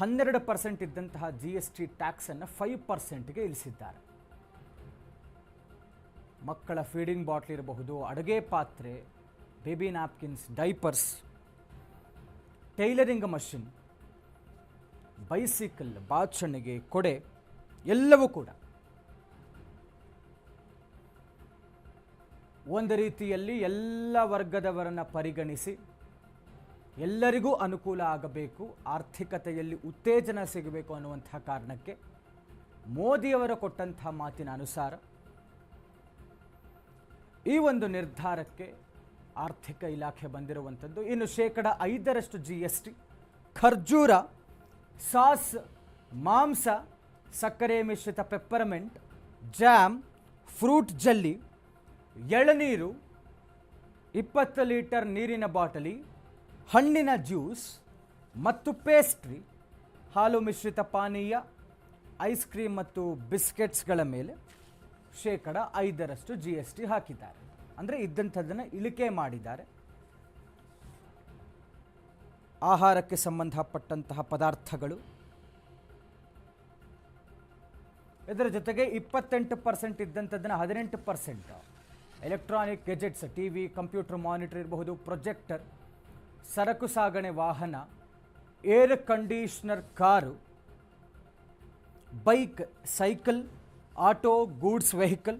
Speaker 1: ಹನ್ನೆರಡು ಪರ್ಸೆಂಟ್ ಇದ್ದಂತಹ ಜಿ ಎಸ್ ಟಿ ಟ್ಯಾಕ್ಸನ್ನು ಫೈವ್ ಪರ್ಸೆಂಟ್ಗೆ ಇಳಿಸಿದ್ದಾರೆ. ಮಕ್ಕಳ ಫೀಡಿಂಗ್ ಬಾಟ್ಲ್ ಇರಬಹುದು, ಅಡುಗೆ ಪಾತ್ರೆ baby napkins diapers tailoring machine bicycle ಬಾಚಣಿಗೆ, ಕೊಡೆ ಎಲ್ಲವೂ ಕೂಡ ಒಂದು ರೀತಿಯಲ್ಲಿ ಎಲ್ಲ ವರ್ಗದವರನ್ನು ಪರಿಗಣಿಸಿ ಎಲ್ಲರಿಗೂ ಅನುಕೂಲ ಆಗಬೇಕು, ಆರ್ಥಿಕತೆಯಲ್ಲಿ ಉತ್ತೇಜನ ಸಿಗಬೇಕು ಅನ್ನುವಂಥ ಕಾರಣಕ್ಕೆ ಮೋದಿಯವರ ಕೊಟ್ಟಂಥ ಮಾತಿನ ಅನುಸಾರ ಈ ಒಂದು ನಿರ್ಧಾರಕ್ಕೆ ಆರ್ಥಿಕ ಇಲಾಖೆ ಬಂದಿರುವಂಥದ್ದು. ಇನ್ನು ಶೇಕಡ ಐದರಷ್ಟು ಜಿ ಎಸ್ ಟಿ ಖರ್ಜೂರ, ಸಾಸ್, ಮಾಂಸ, ಸಕ್ಕರೆ ಮಿಶ್ರಿತ ಪೆಪ್ಪರ್ಮೆಂಟ್ ಜಾಮ್ ಫ್ರೂಟ್ ಜಲ್ಲಿ ಎಳನೀರು, ಇಪ್ಪತ್ತು ಲೀಟರ್ ನೀರಿನ ಬಾಟಲಿ ಹಣ್ಣಿನ ಜ್ಯೂಸ್ ಮತ್ತು ಪೇಸ್ಟ್ರಿ, ಹಾಲು ಮಿಶ್ರಿತ ಪಾನೀಯ, ಐಸ್ ಕ್ರೀಮ್ ಮತ್ತು ಬಿಸ್ಕೆಟ್ಸ್ಗಳ ಮೇಲೆ ಶೇಕಡ ಐದರಷ್ಟು ಜಿ ಎಸ್ ಟಿ ಹಾಕಿದ್ದಾರೆ. ಅಂದರೆ ಇದ್ದಂಥದ್ದನ್ನು ಇಳಿಕೆ ಮಾಡಿದ್ದಾರೆ. ಆಹಾರಕ್ಕೆ ಸಂಬಂಧಪಟ್ಟಂತಹ ಪದಾರ್ಥಗಳು. ಇದರ ಜೊತೆಗೆ ಇಪ್ಪತ್ತೆಂಟು ಪರ್ಸೆಂಟ್ ಇದ್ದಂಥದ್ದನ್ನು ಹದಿನೆಂಟು percent. Electronic gadgets T V computer monitor ಇರಬಹುದು, ಪ್ರೊಜೆಕ್ಟರ್ ಸರಕು ಸಾಗಣೆ ವಾಹನ air conditioner car bike cycle auto goods vehicle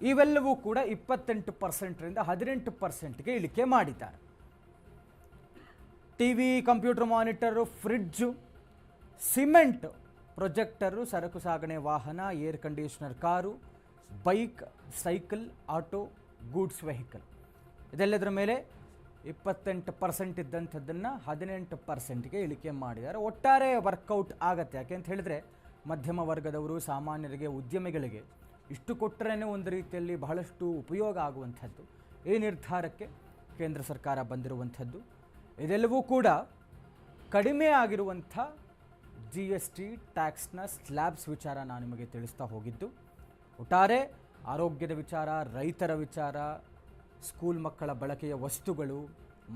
Speaker 1: ಇವೆಲ್ಲವೂ ಕೂಡ ಇಪ್ಪತ್ತೆಂಟು ಪರ್ಸೆಂಟ್ರಿಂದ ಹದಿನೆಂಟು ಪರ್ಸೆಂಟ್ಗೆ ಇಳಿಕೆ ಮಾಡಿದ್ದಾರೆ. T V computer monitor fridge cement projector ಸರಕು ಸಾಗಣೆ ವಾಹನ air conditioner car bike cycle auto goods vehicle ಇದೆಲ್ಲದರ ಮೇಲೆ ಇಪ್ಪತ್ತೆಂಟು ಪರ್ಸೆಂಟ್ ಇದ್ದಂಥದ್ದನ್ನು ಹದಿನೆಂಟು ಪರ್ಸೆಂಟ್ಗೆ ಇಳಿಕೆ ಮಾಡಿದ್ದಾರೆ. ಒಟ್ಟಾರೆ ವರ್ಕೌಟ್ ಆಗತ್ತೆ. ಯಾಕೆ ಅಂತ ಹೇಳಿದ್ರೆ ಮಧ್ಯಮ ವರ್ಗದವರು ಸಾಮಾನ್ಯರಿಗೆ ಉದ್ಯಮಿಗಳಿಗೆ ಇಷ್ಟು ಕೊಟ್ಟರೆ ಒಂದು ರೀತಿಯಲ್ಲಿ ಬಹಳಷ್ಟು ಉಪಯೋಗ ಆಗುವಂಥದ್ದು. ಈ ನಿರ್ಧಾರಕ್ಕೆ ಕೇಂದ್ರ ಸರ್ಕಾರ ಬಂದಿರುವಂಥದ್ದು. ಇದೆಲ್ಲವೂ ಕೂಡ ಕಡಿಮೆ ಆಗಿರುವಂಥ ಜಿ ಎಸ್ ಟಿ ಟ್ಯಾಕ್ಸ್ನ ಸ್ಲ್ಯಾಬ್ಸ್ ವಿಚಾರ ನಾನು ನಿಮಗೆ ತಿಳಿಸ್ತಾ ಹೋಗಿದ್ದು. ಒಟ್ಟಾರೆ ಆರೋಗ್ಯದ ವಿಚಾರ, ರೈತರ ವಿಚಾರ ಸ್ಕೂಲ್ ಮಕ್ಕಳ ಬಳಕೆಯ ವಸ್ತುಗಳು,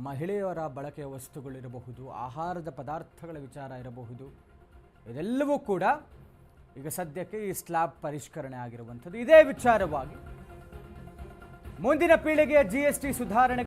Speaker 1: ಮಹಿಳೆಯರ ಬಳಕೆಯ ವಸ್ತುಗಳಿರಬಹುದು ಆಹಾರದ ಪದಾರ್ಥಗಳ ವಿಚಾರ ಇರಬಹುದು. ಇದೆಲ್ಲವೂ ಕೂಡ ಈಗ ಸದ್ಯಕ್ಕೆ ಈ ಸ್ಲ್ಯಾಬ್ ಪರಿಷ್ಕರಣೆ ಆಗಿರುವಂಥದ್ದು. ಇದೇ ವಿಚಾರವಾಗಿ ಮುಂದಿನ ಪೀಳಿಗೆಯ ಜಿ ಎಸ್ ಟಿ ಸುಧಾರಣೆ